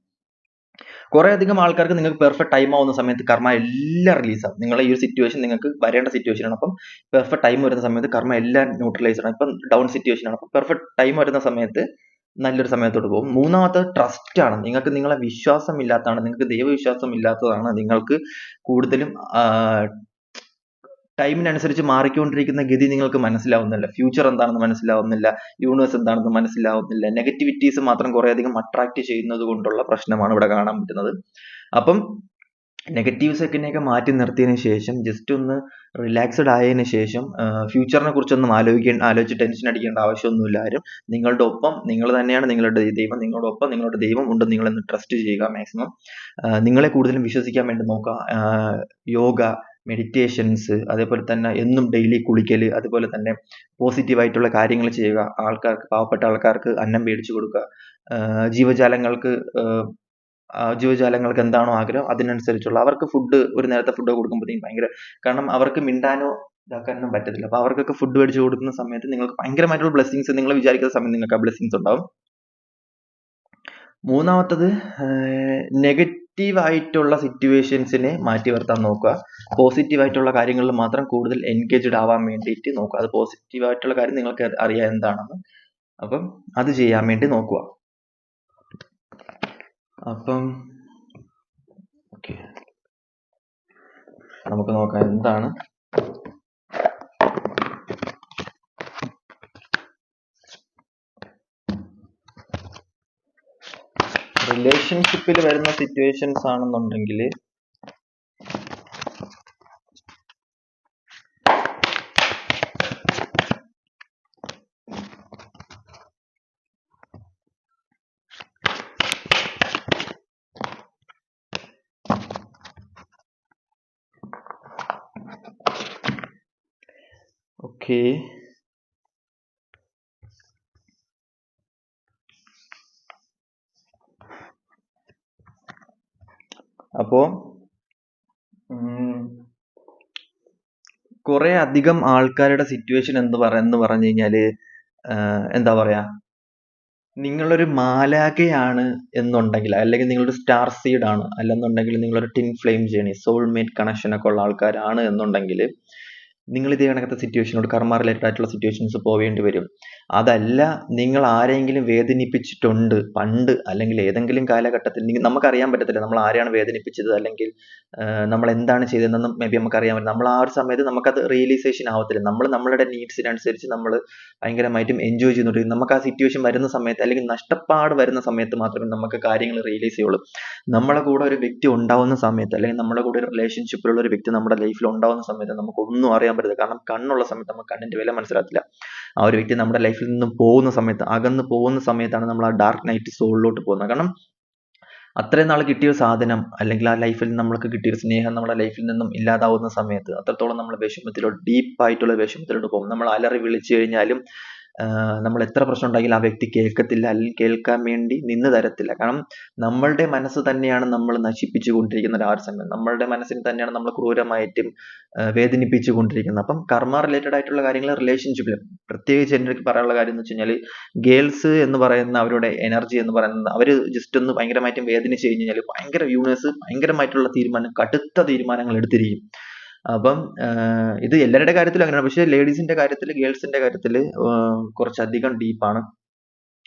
കുറെ അധികം ആൾക്കാർക്ക് നിങ്ങൾക്ക് പെർഫെക്റ്റ് ടൈം ആവുന്ന സമയത്ത് കർമ്മ എല്ലാം റിലീസാണ് നിങ്ങളെ ഈ ഒരു സിറ്റുവേഷൻ നിങ്ങൾക്ക് വരേണ്ട സിറ്റുവേഷൻ ആണ്. അപ്പം പെർഫെക്റ്റ് ടൈം വരുന്ന സമയത്ത് കർമ്മ എല്ലാം ന്യൂട്രലൈസ് ആണ്. ഇപ്പം ഡൗൺ സിറ്റുവേഷൻ ആണ്. അപ്പം പെർഫെക്റ്റ് ടൈം വരുന്ന സമയത്ത് നല്ലൊരു സമയത്തോട്ട് പോകും. മൂന്നാമത്തെ ട്രസ്റ്റ് ആണ്. നിങ്ങൾക്ക് നിങ്ങളെ വിശ്വാസം ഇല്ലാത്തതാണ് നിങ്ങൾക്ക് ദൈവവിശ്വാസം ഇല്ലാത്തതാണ് നിങ്ങൾക്ക് കൂടുതലും ടൈമിനനുസരിച്ച് മാറിക്കൊണ്ടിരിക്കുന്ന ഗതി നിങ്ങൾക്ക് മനസ്സിലാവുന്നില്ല. ഫ്യൂച്ചർ എന്താണെന്ന് മനസ്സിലാവുന്നില്ല. യൂണിവേഴ്സ് എന്താണെന്ന് മനസ്സിലാവുന്നില്ല. നെഗറ്റിവിറ്റീസ് മാത്രം കുറേയധികം attract ചെയ്യുന്നത് കൊണ്ടുള്ള പ്രശ്നമാണ് ഇവിടെ കാണാൻ പറ്റുന്നത്. അപ്പം ഒക്കെ മാറ്റി നിർത്തിയതിന് ശേഷം ജസ്റ്റ് ഒന്ന് റിലാക്സ്ഡ് ആയതിന് ശേഷം ഫ്യൂച്ചറിനെ കുറിച്ചൊന്നും ആലോചിക്ക ആലോചിച്ച് ടെൻഷൻ അടിക്കേണ്ട ആവശ്യമൊന്നുമില്ല. ആരും നിങ്ങളുടെ ഒപ്പം നിങ്ങൾ തന്നെയാണ് നിങ്ങളുടെ ദൈവം. നിങ്ങളുടെ ഒപ്പം നിങ്ങളുടെ ദൈവം ഉണ്ട്. നിങ്ങളെന്ന് ട്രസ്റ്റ് ചെയ്യുക മാക്സിമം നിങ്ങളെ കൂടുതലും വിശ്വസിക്കാൻ വേണ്ടി നോക്കുക. യോഗ മെഡിറ്റേഷൻസ് അതേപോലെ തന്നെ എന്നും ഡെയിലി കുളിക്കൽ അതുപോലെ തന്നെ പോസിറ്റീവായിട്ടുള്ള കാര്യങ്ങൾ ചെയ്യുക. ആൾക്കാർക്ക് പാവപ്പെട്ട ആൾക്കാർക്ക് അന്നം മേടിച്ചു കൊടുക്കുക. ജീവജാലങ്ങൾക്ക് ജീവജാലങ്ങൾക്ക് എന്താണോ ആഗ്രഹം അതിനനുസരിച്ചുള്ള അവർക്ക് ഫുഡ് ഒരു നേരത്തെ ഫുഡ് കൊടുക്കുമ്പോഴത്തേക്കും ഭയങ്കര കാരണം അവർക്ക് മിണ്ടാനോ ഇതാക്കാനൊന്നും പറ്റത്തില്ല. അപ്പൊ അവർക്കൊക്കെ ഫുഡ് മേടിച്ചു കൊടുക്കുന്ന സമയത്ത് നിങ്ങൾക്ക് ഭയങ്കരമായിട്ടുള്ള ബ്ലെസ്സിങ്സ് നിങ്ങൾ വിചാരിക്കുന്ന സമയത്ത് നിങ്ങൾക്ക് ആ ബ്ലെസ്സിങ്സ് ഉണ്ടാവും. മൂന്നാമത്തത് നെഗറ്റീവ് ആയിട്ടുള്ള സിറ്റുവേഷൻസിനെ മാറ്റി നിർത്താൻ നോക്കുക. പോസിറ്റീവ് ആയിട്ടുള്ള കാര്യങ്ങളിൽ മാത്രം കൂടുതൽ എൻഗേജ്ഡ് ആവാൻ വേണ്ടിയിട്ട് നോക്കുക. അത് പോസിറ്റീവ് ആയിട്ടുള്ള കാര്യം നിങ്ങൾക്ക് അറിയാം എന്താണെന്ന്. അപ്പം അത് ചെയ്യാൻ വേണ്ടി നോക്കുക. അപ്പം ഓക്കെ. നമുക്ക് നോക്കാം എന്താണ്. റിലേഷൻഷിപ്പിൽ വരുന്ന സിറ്റുവേഷൻസ് ആണെന്നുണ്ടെങ്കിൽ അപ്പോ കുറേ അധികം ആൾക്കാരുടെ സിറ്റുവേഷൻ പറ എന്ന് പറഞ്ഞു കഴിഞ്ഞാൽ എന്താ പറയാ നിങ്ങളൊരു മാലാഖയാണ് എന്നുണ്ടെങ്കിൽ അല്ലെങ്കിൽ നിങ്ങളൊരു സ്റ്റാർ സീഡ് ആണ് അല്ലെന്നുണ്ടെങ്കിൽ നിങ്ങളൊരു twin flame journey soulmate connection ഒക്കെ ഉള്ള ആൾക്കാരാണ് എന്നുണ്ടെങ്കിൽ നിങ്ങൾ ഇതേ കണക്കത്തെ സിറ്റുവേഷനോട് കർമ്മ റിലേറ്റഡ് ആയിട്ടുള്ള സിറ്റുവേഷൻസ് പോവേണ്ടി വരും. അതല്ല നിങ്ങൾ ആരെങ്കിലും വേദനിപ്പിച്ചിട്ടുണ്ട് പണ്ട് അല്ലെങ്കിൽ ഏതെങ്കിലും കാലഘട്ടത്തിൽ നമുക്കറിയാൻ നമുക്ക് അറിയാൻ പറ്റത്തില്ല നമ്മൾ ആരെയാണ് വേദനിപ്പിച്ചത് അല്ലെങ്കിൽ നമ്മൾ എന്താണ് ചെയ്തതെന്നും മേ ബി നമുക്ക് അറിയാൻ പറ്റില്ല. നമ്മൾ ആ ഒരു സമയത്ത് നമുക്കത് റിയലൈസേഷൻ ആവത്തില്ല. നമ്മൾ നമ്മളുടെ നീഡ്സിനനുസരിച്ച് നനുസരിച്ച് നമ്മൾ ഭയങ്കരമായിട്ടും എൻജോയ് ചെയ്യുന്നുണ്ട് നമുക്ക് ആ സിറ്റുവേഷൻ വരുന്ന സമയത്ത് അല്ലെങ്കിൽ നഷ്ടപ്പാട് വരുന്ന സമയത്ത് മാത്രമേ നമുക്ക് കാര്യങ്ങൾ റിയലൈസ് ചെയ്യുള്ളൂ. നമ്മളെ കൂടെ ഒരു വ്യക്തി ഉണ്ടാവുന്ന സമയത്ത് അല്ലെങ്കിൽ നമ്മളെ കൂടെ ഒരു റിലേഷൻഷിപ്പിലുള്ള ഒരു വ്യക്തി നമ്മുടെ ലൈഫിൽ ഉണ്ടാവുന്ന സമയത്ത് നമുക്ക് ഒന്നും അറിയാൻ പറ്റത്തില്ല. കാരണം കണ്ണുള്ള സമയത്ത് നമുക്ക് കണ്ണിന്റെ വില മനസ്സിലാകത്തില്ല. ആ ഒരു വ്യക്തി നമ്മുടെ ലൈഫിൽ നിന്നും പോകുന്ന സമയത്ത് അകന്ന് പോകുന്ന സമയത്താണ് നമ്മൾ ആ ഡാർക്ക് നൈറ്റ് സോളിലോട്ട് ലോട്ട് പോകുന്നത്. കാരണം അത്രയും നാൾ കിട്ടിയ ഒരു സാധനം അല്ലെങ്കിൽ ആ ലൈഫിൽ നമ്മൾക്ക് കിട്ടിയ ഒരു സ്നേഹം നമ്മുടെ ലൈഫിൽ നിന്നും ഇല്ലാതാവുന്ന സമയത്ത് അത്രത്തോളം നമ്മൾ വിഷമത്തിലോട്ട് ഡീപ്പ് ആയിട്ടുള്ള വിഷമത്തിലോട്ട് പോകും. നമ്മൾ അലറി വിളിച്ചു കഴിഞ്ഞാലും നമ്മൾ എത്ര പ്രശ്നം ഉണ്ടെങ്കിലും ആ വ്യക്തി കേൾക്കത്തില്ല അല്ലെങ്കിൽ കേൾക്കാൻ വേണ്ടി നിന്ന് തരത്തില്ല. കാരണം നമ്മളുടെ മനസ്സ് തന്നെയാണ് നമ്മൾ നശിപ്പിച്ചു കൊണ്ടിരിക്കുന്ന ഒരു സമയം നമ്മളുടെ മനസ്സിന് തന്നെയാണ് നമ്മൾ ക്രൂരമായിട്ടും വേദനിപ്പിച്ചു കൊണ്ടിരിക്കുന്നത് അപ്പം കർമ്മ റിലേറ്റഡ് ആയിട്ടുള്ള കാര്യങ്ങൾ റിലേഷൻഷിപ്പിലും പ്രത്യേകിച്ച് എന്റെ അടുത്ത് പറയാനുള്ള കാര്യം എന്ന് വെച്ച് കഴിഞ്ഞാൽ ഗേൾസ് എന്ന് പറയുന്ന അവരുടെ എനർജി എന്ന് പറയുന്നത് അവർ ജസ്റ്റ് ഒന്ന് ഭയങ്കരമായിട്ടും വേദനിച്ച് കഴിഞ്ഞ് കഴിഞ്ഞാൽ ഭയങ്കര യൂണിവേഴ്സ് ഭയങ്കരമായിട്ടുള്ള തീരുമാനം കടുത്ത തീരുമാനങ്ങൾ എടുത്തിരിക്കും. അപ്പം ഇത് എല്ലാവരുടെ കാര്യത്തിലും അങ്ങനെയാണ്. പക്ഷേ ലേഡീസിന്റെ കാര്യത്തിൽ ന്റെ കാര്യത്തിൽ കുറച്ചധികം ആണ്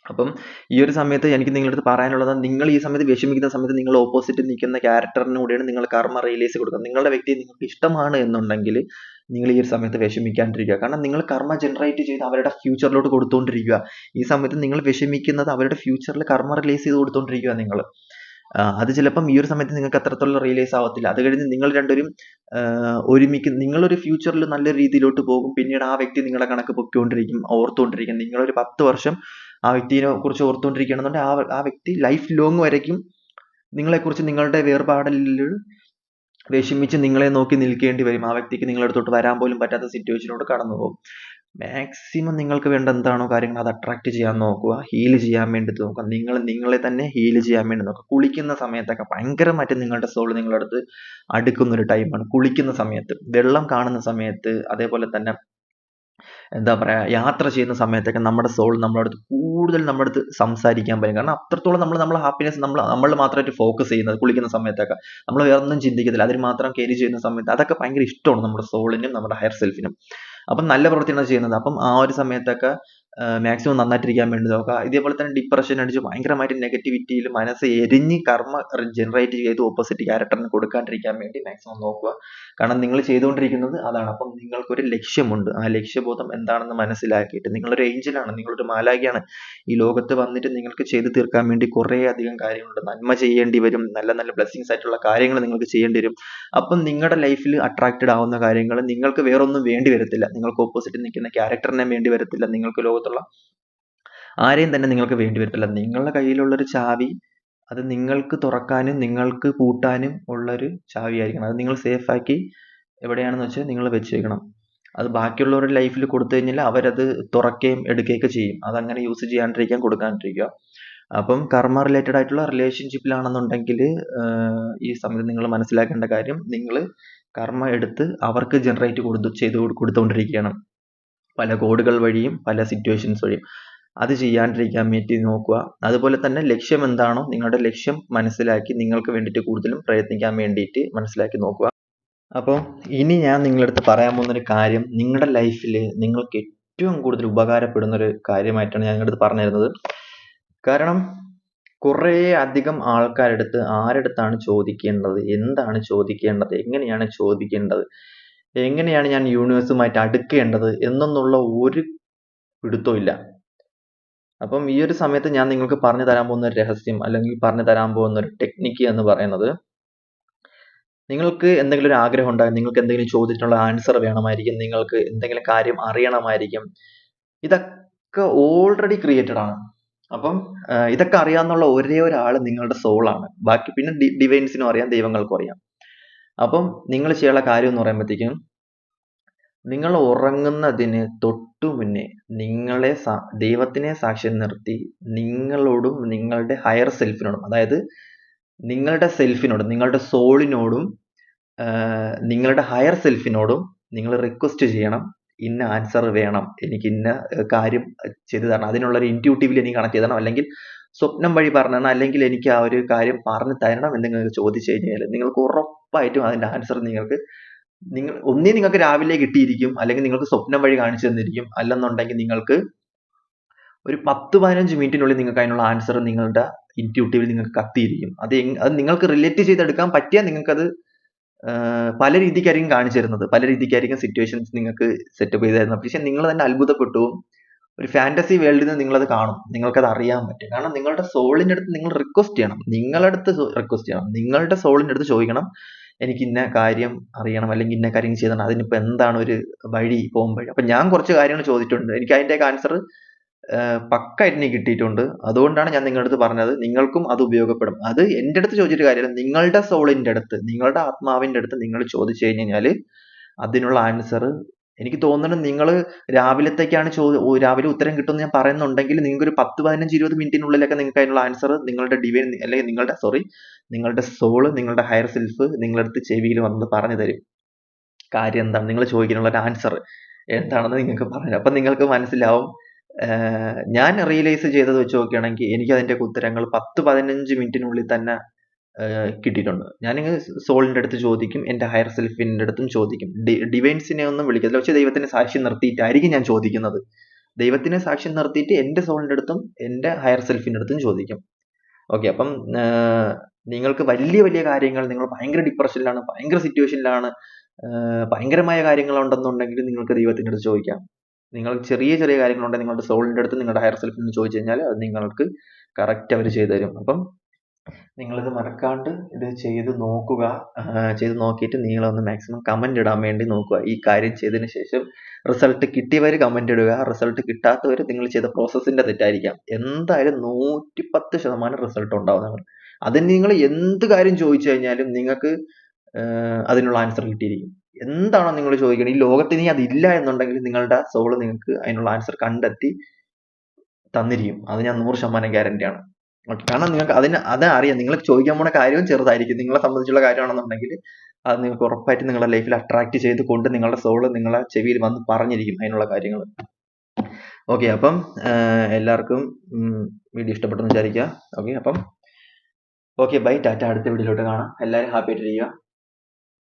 അപ്പം ഈ ഒരു സമയത്ത് എനിക്ക് നിങ്ങളുടെ അടുത്ത് പറയാനുള്ളത് നിങ്ങൾ ഈ സമയത്ത് വിഷമിക്കുന്ന സമയത്ത് നിങ്ങൾ ഓപ്പോസിറ്റ് നിൽക്കുന്ന character ന് കൂടെയാണ് നിങ്ങൾ കർമ്മ റിലീസ് കൊടുക്കുക നിങ്ങളുടെ വ്യക്തി നിങ്ങൾക്ക് ഇഷ്ടമാണ് എന്നുണ്ടെങ്കിൽ നിങ്ങൾ ഈ ഒരു സമയത്ത് വിഷമിക്കാണ്ടിരിക്കുക. കാരണം നിങ്ങൾ കർമ്മ ജനറേറ്റ് ചെയ്ത് അവരുടെ ഫ്യൂച്ചറിലോട്ട് ലോട്ട് കൊടുത്തുകൊണ്ടിരിക്കുക ഈ സമയത്ത് നിങ്ങൾ വിഷമിക്കുന്നത് അവരുടെ ഫ്യൂച്ചറിൽ കർമ്മ റിലീസ് ചെയ്ത് കൊടുത്തുകൊണ്ടിരിക്കുക നിങ്ങൾ. അത് ചിലപ്പം ഈ ഒരു സമയത്ത് നിങ്ങൾക്ക് അത്രത്തോളം റിയലൈസ് ആവത്തില്ല. അത് കഴിഞ്ഞ് നിങ്ങൾ രണ്ടുപേരും ഒരുമിക്കും നിങ്ങളൊരു ഫ്യൂച്ചറിൽ നല്ല രീതിയിലോട്ട് പോകും. പിന്നീട് ആ വ്യക്തി നിങ്ങളെ കണക്ക് പൊക്കിക്കൊണ്ടിരിക്കും ഓർത്തുകൊണ്ടിരിക്കും. നിങ്ങളൊരു പത്ത് വർഷം ആ വ്യക്തിനെ കുറിച്ച് ഓർത്തുകൊണ്ടിരിക്കുകയാണെന്നുണ്ടെങ്കിൽ ആ വ്യക്തി ലൈഫ് ലോങ് വരയ്ക്കും. നിങ്ങളെക്കുറിച്ച് നിങ്ങളുടെ വേർപാടലിൽ വിഷമിച്ച് നിങ്ങളെ നോക്കി നിൽക്കേണ്ടി വരും. ആ വ്യക്തിക്ക് നിങ്ങളുടെ അടുത്തോട്ട് വരാൻ പോലും പറ്റാത്ത സിറ്റുവേഷനോട് കടന്നു പോകും മാക്സിമം നിങ്ങൾക്ക് വേണ്ട എന്താണോ കാര്യങ്ങൾ അത് അട്രാക്ട് ചെയ്യാൻ നോക്കുക ഹീൽ ചെയ്യാൻ വേണ്ടി നോക്കുക. നിങ്ങൾ നിങ്ങളെ തന്നെ ഹീൽ ചെയ്യാൻ വേണ്ടി നോക്കുക. കുളിക്കുന്ന സമയത്തൊക്കെ ഭയങ്കരമായിട്ട് നിങ്ങളുടെ സോൾ നിങ്ങളുടെ അടുക്കുന്ന ഒരു ടൈമാണ് കുളിക്കുന്ന സമയത്ത് വെള്ളം കാണുന്ന സമയത്ത് അതേപോലെ തന്നെ എന്താ പറയാ യാത്ര ചെയ്യുന്ന സമയത്തൊക്കെ നമ്മുടെ സോൾ നമ്മുടെ അടുത്ത് കൂടുതൽ നമ്മുടെ അടുത്ത് സംസാരിക്കാൻ പറ്റും കാരണം അത്രത്തോളം നമ്മൾ നമ്മളെ ഹാപ്പിനെസ് നമ്മൾ നമ്മൾ മാത്രമായിട്ട് ഫോക്കസ് ചെയ്യുന്നത് കുളിക്കുന്ന സമയത്തൊക്കെ. നമ്മൾ വേറെ ഒന്നും ചിന്തിക്കത്തില്ല. അതിന് മാത്രം കെയർ ചെയ്യുന്ന സമയത്ത് അതൊക്കെ ഭയങ്കര ഇഷ്ടമാണ് നമ്മുടെ സോളിനും നമ്മുടെ ഹയർ സെൽഫിനും അപ്പം നല്ല പ്രവൃത്തിയാണ് ചെയ്യുന്നത്. അപ്പം ആ ഒരു സമയത്തൊക്കെ മാക്സിമം നന്നായിട്ടിരിക്കാൻ വേണ്ടി നോക്കുക. ഇതേപോലെ തന്നെ ഡിപ്രഷൻ അടിച്ച് ഭയങ്കരമായിട്ട് നെഗറ്റിവിറ്റിയിൽ മനസ്സ് എരിഞ്ഞ് കർമ്മ ജനറേറ്റ് ചെയ്ത് ഓപ്പോസിറ്റ് ക്യാരക്ടറിന് കൊടുക്കാണ്ടിരിക്കാൻ വേണ്ടി മാക്സിമം നോക്കുക. കാരണം നിങ്ങൾ ചെയ്തുകൊണ്ടിരിക്കുന്നത് അതാണ്. അപ്പം നിങ്ങൾക്കൊരു ലക്ഷ്യമുണ്ട്. ആ ലക്ഷ്യബോധം എന്താണെന്ന് മനസ്സിലാക്കിയിട്ട് നിങ്ങളൊരു ഏഞ്ചലാണ് നിങ്ങളൊരു മാലാഖിയാണ്. ഈ ലോകത്ത് വന്നിട്ട് നിങ്ങൾക്ക് ചെയ്തു തീർക്കാൻ വേണ്ടി കുറേ അധികം കാര്യങ്ങളുണ്ട്. നന്മ ചെയ്യേണ്ടി വരും. നല്ല നല്ല ബ്ലെസ്സിങ്സ് ആയിട്ടുള്ള കാര്യങ്ങൾ നിങ്ങൾക്ക് ചെയ്യേണ്ടി വരും. അപ്പം നിങ്ങളുടെ ലൈഫിൽ അട്രാക്റ്റഡ് ആവുന്ന കാര്യങ്ങൾ നിങ്ങൾക്ക് വേറൊന്നും വേണ്ടി വരത്തില്ല. നിങ്ങൾക്ക് ഓപ്പോസിറ്റ് നിൽക്കുന്ന ക്യാരക്ടറിനെ വേണ്ടി വരത്തില്ല. നിങ്ങൾക്ക് ലോകത്തുള്ള ആരെയും തന്നെ നിങ്ങൾക്ക് വേണ്ടി വരത്തില്ല. നിങ്ങളുടെ കയ്യിലുള്ളൊരു ചാവി അത് നിങ്ങൾക്ക് തുറക്കാനും നിങ്ങൾക്ക് പൂട്ടാനും ഉള്ളൊരു ചാവിയായിരിക്കണം. അത് നിങ്ങൾ സേഫ് ആക്കി എവിടെയാണെന്ന് വെച്ചാൽ നിങ്ങൾ വെച്ച് വെക്കണം അത് ബാക്കിയുള്ളവരുടെ ലൈഫിൽ കൊടുത്തു കഴിഞ്ഞാൽ അവരത് തുറക്കുകയും എടുക്കുകയൊക്കെ ചെയ്യും. അതങ്ങനെ യൂസ് ചെയ്യാണ്ടിരിക്കാൻ കൊടുക്കാണ്ടിരിക്കുക. അപ്പം കർമ്മ റിലേറ്റഡ് ആയിട്ടുള്ള റിലേഷൻഷിപ്പിലാണെന്നുണ്ടെങ്കിൽ ഈ സമയത്ത് നിങ്ങൾ മനസ്സിലാക്കേണ്ട കാര്യം നിങ്ങൾ കർമ്മ എടുത്ത് അവർക്ക് ജനറേറ്റ് കൊടുത്തു ചെയ്ത് കൊടുത്തുകൊണ്ടിരിക്കുകയാണ്. പല കോഡുകൾ വഴിയും പല സിറ്റുവേഷൻസ് വഴിയും. അത് ചെയ്യാണ്ടിരിക്കാൻ വേണ്ടി നോക്കുക. അതുപോലെ തന്നെ ലക്ഷ്യം എന്താണോ നിങ്ങളുടെ ലക്ഷ്യം മനസ്സിലാക്കി നിങ്ങൾക്ക് വേണ്ടിയിട്ട് കൂടുതലും പ്രയത്നിക്കാൻ വേണ്ടിയിട്ട് മനസ്സിലാക്കി നോക്കുക. അപ്പോൾ ഇനി ഞാൻ നിങ്ങളടുത്ത് പറയാൻ പോകുന്നൊരു കാര്യം നിങ്ങളുടെ ലൈഫിൽ നിങ്ങൾക്ക് ഏറ്റവും കൂടുതൽ ഉപകാരപ്പെടുന്ന ഒരു കാര്യമായിട്ടാണ് ഞാൻ നിങ്ങളുടെ അടുത്ത് പറഞ്ഞു തരുന്നത് കാരണം കുറേ അധികം ആൾക്കാരുടെ അടുത്ത് ആരടുത്താണ് ചോദിക്കേണ്ടത്? എന്താണ് ചോദിക്കേണ്ടത്? എങ്ങനെയാണ് ചോദിക്കേണ്ടത്? എങ്ങനെയാണ് ഞാൻ യൂണിവേഴ്സുമായിട്ട് അടുക്കേണ്ടത് എന്നൊന്നുള്ള ഒരു പിടുത്തവും ഇല്ല. അപ്പം ഈ ഒരു സമയത്ത് ഞാൻ നിങ്ങൾക്ക് പറഞ്ഞു തരാൻ പോകുന്ന ഒരു രഹസ്യം അല്ലെങ്കിൽ പറഞ്ഞു തരാൻ പോകുന്ന ഒരു ടെക്നിക്ക് എന്ന് പറയുന്നത് നിങ്ങൾക്ക് എന്തെങ്കിലും ഒരു ആഗ്രഹം ഉണ്ടാകും നിങ്ങൾക്ക് എന്തെങ്കിലും ചോദിച്ചിട്ടുള്ള ആൻസർ വേണമായിരിക്കും നിങ്ങൾക്ക് എന്തെങ്കിലും കാര്യം അറിയണമായിരിക്കും. ഇതൊക്കെ ഓൾറെഡി ക്രിയേറ്റഡ് ആണ്. അപ്പം ഇതൊക്കെ അറിയാമെന്നുള്ള ഒരേ ഒരാൾ നിങ്ങളുടെ സോളാണ് ബാക്കി പിന്നെ ഡിവൈൻസിനും അറിയാം ദൈവങ്ങൾക്കും അറിയാം. അപ്പം നിങ്ങൾ ചെയ്യാനുള്ള കാര്യം എന്ന് പറയുമ്പോഴത്തേക്കും നിങ്ങൾ ഉറങ്ങുന്നതിന് തൊട്ടു മുന്നേ നിങ്ങളെ ദൈവത്തിനെ സാക്ഷ്യം നിർത്തി നിങ്ങളോടും നിങ്ങളുടെ ഹയർ സെൽഫിനോടും അതായത് നിങ്ങളുടെ സെൽഫിനോടും നിങ്ങളുടെ സോളിനോടും നിങ്ങളുടെ ഹയർ സെൽഫിനോടും നിങ്ങൾ റിക്വസ്റ്റ് ചെയ്യണം. ഇന്ന ആൻസർ വേണം. എനിക്ക് ഇന്ന കാര്യം ചെയ്തു തരണം. അതിനുള്ള ഒരു ഇന്റ്യൂട്ടീവിൽ എനിക്ക് കണക്ട് ചെയ്ത് അല്ലെങ്കിൽ സ്വപ്നം വഴി പറഞ്ഞു തരണം അല്ലെങ്കിൽ എനിക്ക് ആ ഒരു കാര്യം പറഞ്ഞു തരണം എന്ന് നിങ്ങൾക്ക് ചോദിച്ചു കഴിഞ്ഞാൽ നിങ്ങൾക്ക് ഉറപ്പായിട്ടും അതിന്റെ ആൻസർ നിങ്ങൾക്ക് നിങ്ങൾ ഒന്നേ നിങ്ങൾക്ക് രാവിലെ കിട്ടിയിരിക്കും അല്ലെങ്കിൽ നിങ്ങൾക്ക് സ്വപ്നം വഴി കാണിച്ചു തന്നിരിക്കും അല്ലെന്നുണ്ടെങ്കിൽ നിങ്ങൾക്ക് ഒരു പത്ത് പതിനഞ്ച് മിനിറ്റിനുള്ളിൽ നിങ്ങൾക്ക് അതിനുള്ള ആൻസർ നിങ്ങളുടെ ഇന്റ്യൂട്ടീവിൽ നിങ്ങൾക്ക് കത്തിയിരിക്കും. അത് അത് നിങ്ങൾക്ക് റിലേറ്റ് ചെയ്തെടുക്കാൻ പറ്റിയാൽ നിങ്ങൾക്കത് പല രീതിക്കായിരിക്കും കാണിച്ചു തരുന്നത്. പല രീതിക്കായിരിക്കും സിറ്റുവേഷൻസ് നിങ്ങൾക്ക് സെറ്റപ്പ് ചെയ്ത് തരുന്നത്. പക്ഷെ നിങ്ങൾ തന്നെ അത്ഭുതപ്പെട്ടു. ഒരു ഫാന്റസി വേൾഡിൽ നിന്ന് നിങ്ങളത് കാണും. നിങ്ങൾക്കത് അറിയാൻ പറ്റും. കാരണം നിങ്ങളുടെ സോളിന്റെ അടുത്ത് നിങ്ങൾ റിക്വസ്റ്റ് ചെയ്യണം. നിങ്ങളുടെ അടുത്ത് റിക്വസ്റ്റ് ചെയ്യണം. നിങ്ങളുടെ സോളിന്റെ അടുത്ത് ചോദിക്കണം. എനിക്ക് ഇന്ന കാര്യം അറിയണം അല്ലെങ്കിൽ ഇന്ന കാര്യം ചെയ്യണം അതിനിപ്പോ എന്താണ് ഒരു വഴി പോകുമ്പോൾ അപ്പൊ ഞാൻ കുറച്ച് കാര്യങ്ങൾ ചോദിച്ചിട്ടുണ്ട്. എനിക്ക് അതിന്റെ ആൻസർ പക്കായിട്ട് എനിക്ക് കിട്ടിയിട്ടുണ്ട്. അതുകൊണ്ടാണ് ഞാൻ നിങ്ങളുടെ അടുത്ത് പറഞ്ഞത്. നിങ്ങൾക്കും അത് ഉപയോഗപ്പെടും. അത് എന്റെ അടുത്ത് ചോദിച്ചിട്ട് കാര്യമില്ല. നിങ്ങളുടെ സോളിന്റെ അടുത്ത് നിങ്ങളുടെ ആത്മാവിന്റെ അടുത്ത് നിങ്ങൾ ചോദിച്ചു കഴിഞ്ഞു കഴിഞ്ഞാൽ അതിനുള്ള ആൻസർ എനിക്ക് തോന്നുന്നത് നിങ്ങൾ രാവിലത്തേക്കാണ് ചോദ്യം രാവിലെ ഉത്തരം കിട്ടുമെന്ന് ഞാൻ പറയുന്നുണ്ടെങ്കിൽ നിങ്ങൾക്ക് ഒരു പത്ത് പതിനഞ്ച് ഇരുപത് മിനിറ്റിനുള്ളിലൊക്കെ നിങ്ങൾക്ക് അതിനുള്ള ആൻസർ നിങ്ങളുടെ ഡിവൈൻ അല്ലെങ്കിൽ നിങ്ങളുടെ സോറി നിങ്ങളുടെ സോൾ നിങ്ങളുടെ ഹയർ സെൽഫ് നിങ്ങളുടെ അടുത്ത് ചെവിയിൽ വന്നത് പറഞ്ഞു തരും. കാര്യം എന്താണ്? നിങ്ങൾ ചോദിക്കാനുള്ള ഒരു ആൻസർ എന്താണെന്ന് നിങ്ങൾക്ക് പറഞ്ഞു അപ്പം നിങ്ങൾക്ക് മനസ്സിലാവും. ഞാൻ റിയലൈസ് ചെയ്തത് വെച്ച് നോക്കുകയാണെങ്കിൽ എനിക്ക് അതിന്റെ ഉത്തരങ്ങൾ പത്ത് പതിനഞ്ച് മിനിറ്റിനുള്ളിൽ തന്നെ കിട്ടിയിട്ടുണ്ട്. ഞാൻ സോളിന്റെ അടുത്ത് ചോദിക്കും എന്റെ ഹയർ സെൽഫിന്റെ അടുത്തും ചോദിക്കും. ഡിവൈൻസിനെ ഒന്നും വിളിക്കത്തില്ല. പക്ഷെ ദൈവത്തിനെ സാക്ഷ്യം നിർത്തിയിട്ടായിരിക്കും ഞാൻ ചോദിക്കുന്നത്. ദൈവത്തിനെ സാക്ഷ്യം നിർത്തിയിട്ട് എന്റെ സോളിന്റെ അടുത്തും എന്റെ ഹയർ സെൽഫിന്റെ അടുത്തും ചോദിക്കും. ഓക്കെ അപ്പം നിങ്ങൾക്ക് വലിയ വലിയ കാര്യങ്ങൾ നിങ്ങൾ ഭയങ്കര ഡിപ്രഷനിലാണ് ഭയങ്കര സിറ്റുവേഷനിലാണ് ഭയങ്കരമായ കാര്യങ്ങൾ ഉണ്ടെന്നുണ്ടെങ്കിൽ നിങ്ങൾക്ക് ദൈവത്തിന്റെ അടുത്ത് ചോദിക്കാം. നിങ്ങൾ ചെറിയ ചെറിയ കാര്യങ്ങളുണ്ടെങ്കിൽ നിങ്ങളുടെ സോളിന്റെ അടുത്ത് നിങ്ങളുടെ ഹയർ സെൽഫിൽ നിന്ന് ചോദിച്ചു കഴിഞ്ഞാൽ അത് നിങ്ങൾക്ക് കറക്റ്റ് അവർ ചെയ്തു തരും അപ്പം നിങ്ങളിത് മറക്കാണ്ട് ഇത് ചെയ്ത് നോക്കുക. ചെയ്ത് നോക്കിയിട്ട് നിങ്ങളൊന്ന് മാക്സിമം കമന്റ് ഇടാൻ വേണ്ടി നോക്കുക. ഈ കാര്യം ചെയ്തതിന് ശേഷം റിസൾട്ട് കിട്ടിയവർ കമന്റ് ഇടുക. റിസൾട്ട് കിട്ടാത്തവർ നിങ്ങൾ ചെയ്ത പ്രോസസ്സിന്റെ തെറ്റായിരിക്കാം. എന്തായാലും നൂറ്റി പത്ത് ശതമാനം റിസൾട്ട് ഉണ്ടാവും നിങ്ങൾ അതിന് നിങ്ങൾ എന്ത് കാര്യം ചോദിച്ചു കഴിഞ്ഞാലും നിങ്ങൾക്ക് അതിനുള്ള ആൻസർ കിട്ടിയിരിക്കും. എന്താണോ നിങ്ങൾ ചോദിക്കുന്നത് ഈ ലോകത്ത് ഇനി അതില്ല എന്നുണ്ടെങ്കിൽ നിങ്ങളുടെ സോൾ നിങ്ങൾക്ക് അതിനുള്ള ആൻസർ കണ്ടെത്തി തന്നിരിക്കും. അത് ഞാൻ നൂറ് ശതമാനം ഗ്യാരണ്ടി ആണ്. ഓക്കെ കാരണം നിങ്ങൾക്ക് അതിന് അത് അറിയാം. നിങ്ങൾ ചോദിക്കാൻ പോണ കാര്യവും ചെറുതായിരിക്കും. നിങ്ങളെ സംബന്ധിച്ചുള്ള കാര്യമാണെന്നുണ്ടെങ്കിൽ അത് നിങ്ങൾക്ക് ഉറപ്പായിട്ട് നിങ്ങളുടെ ലൈഫിൽ അട്രാക്ട് ചെയ്ത് കൊണ്ട് നിങ്ങളുടെ സോൾ നിങ്ങളെ ചെവിയിൽ വന്ന് പറഞ്ഞിരിക്കും അതിനുള്ള കാര്യങ്ങൾ. ഓക്കെ അപ്പം എല്ലാവർക്കും വീഡിയോ ഇഷ്ടപ്പെട്ടെന്ന് വിചാരിക്കുക. ഓക്കെ അപ്പം ഓക്കെ ബൈ ടാറ്റ അടുത്ത വീഡിയോയിലോട്ട് കാണാം. എല്ലാവരും ഹാപ്പി ആയിട്ടിരിക്കുക.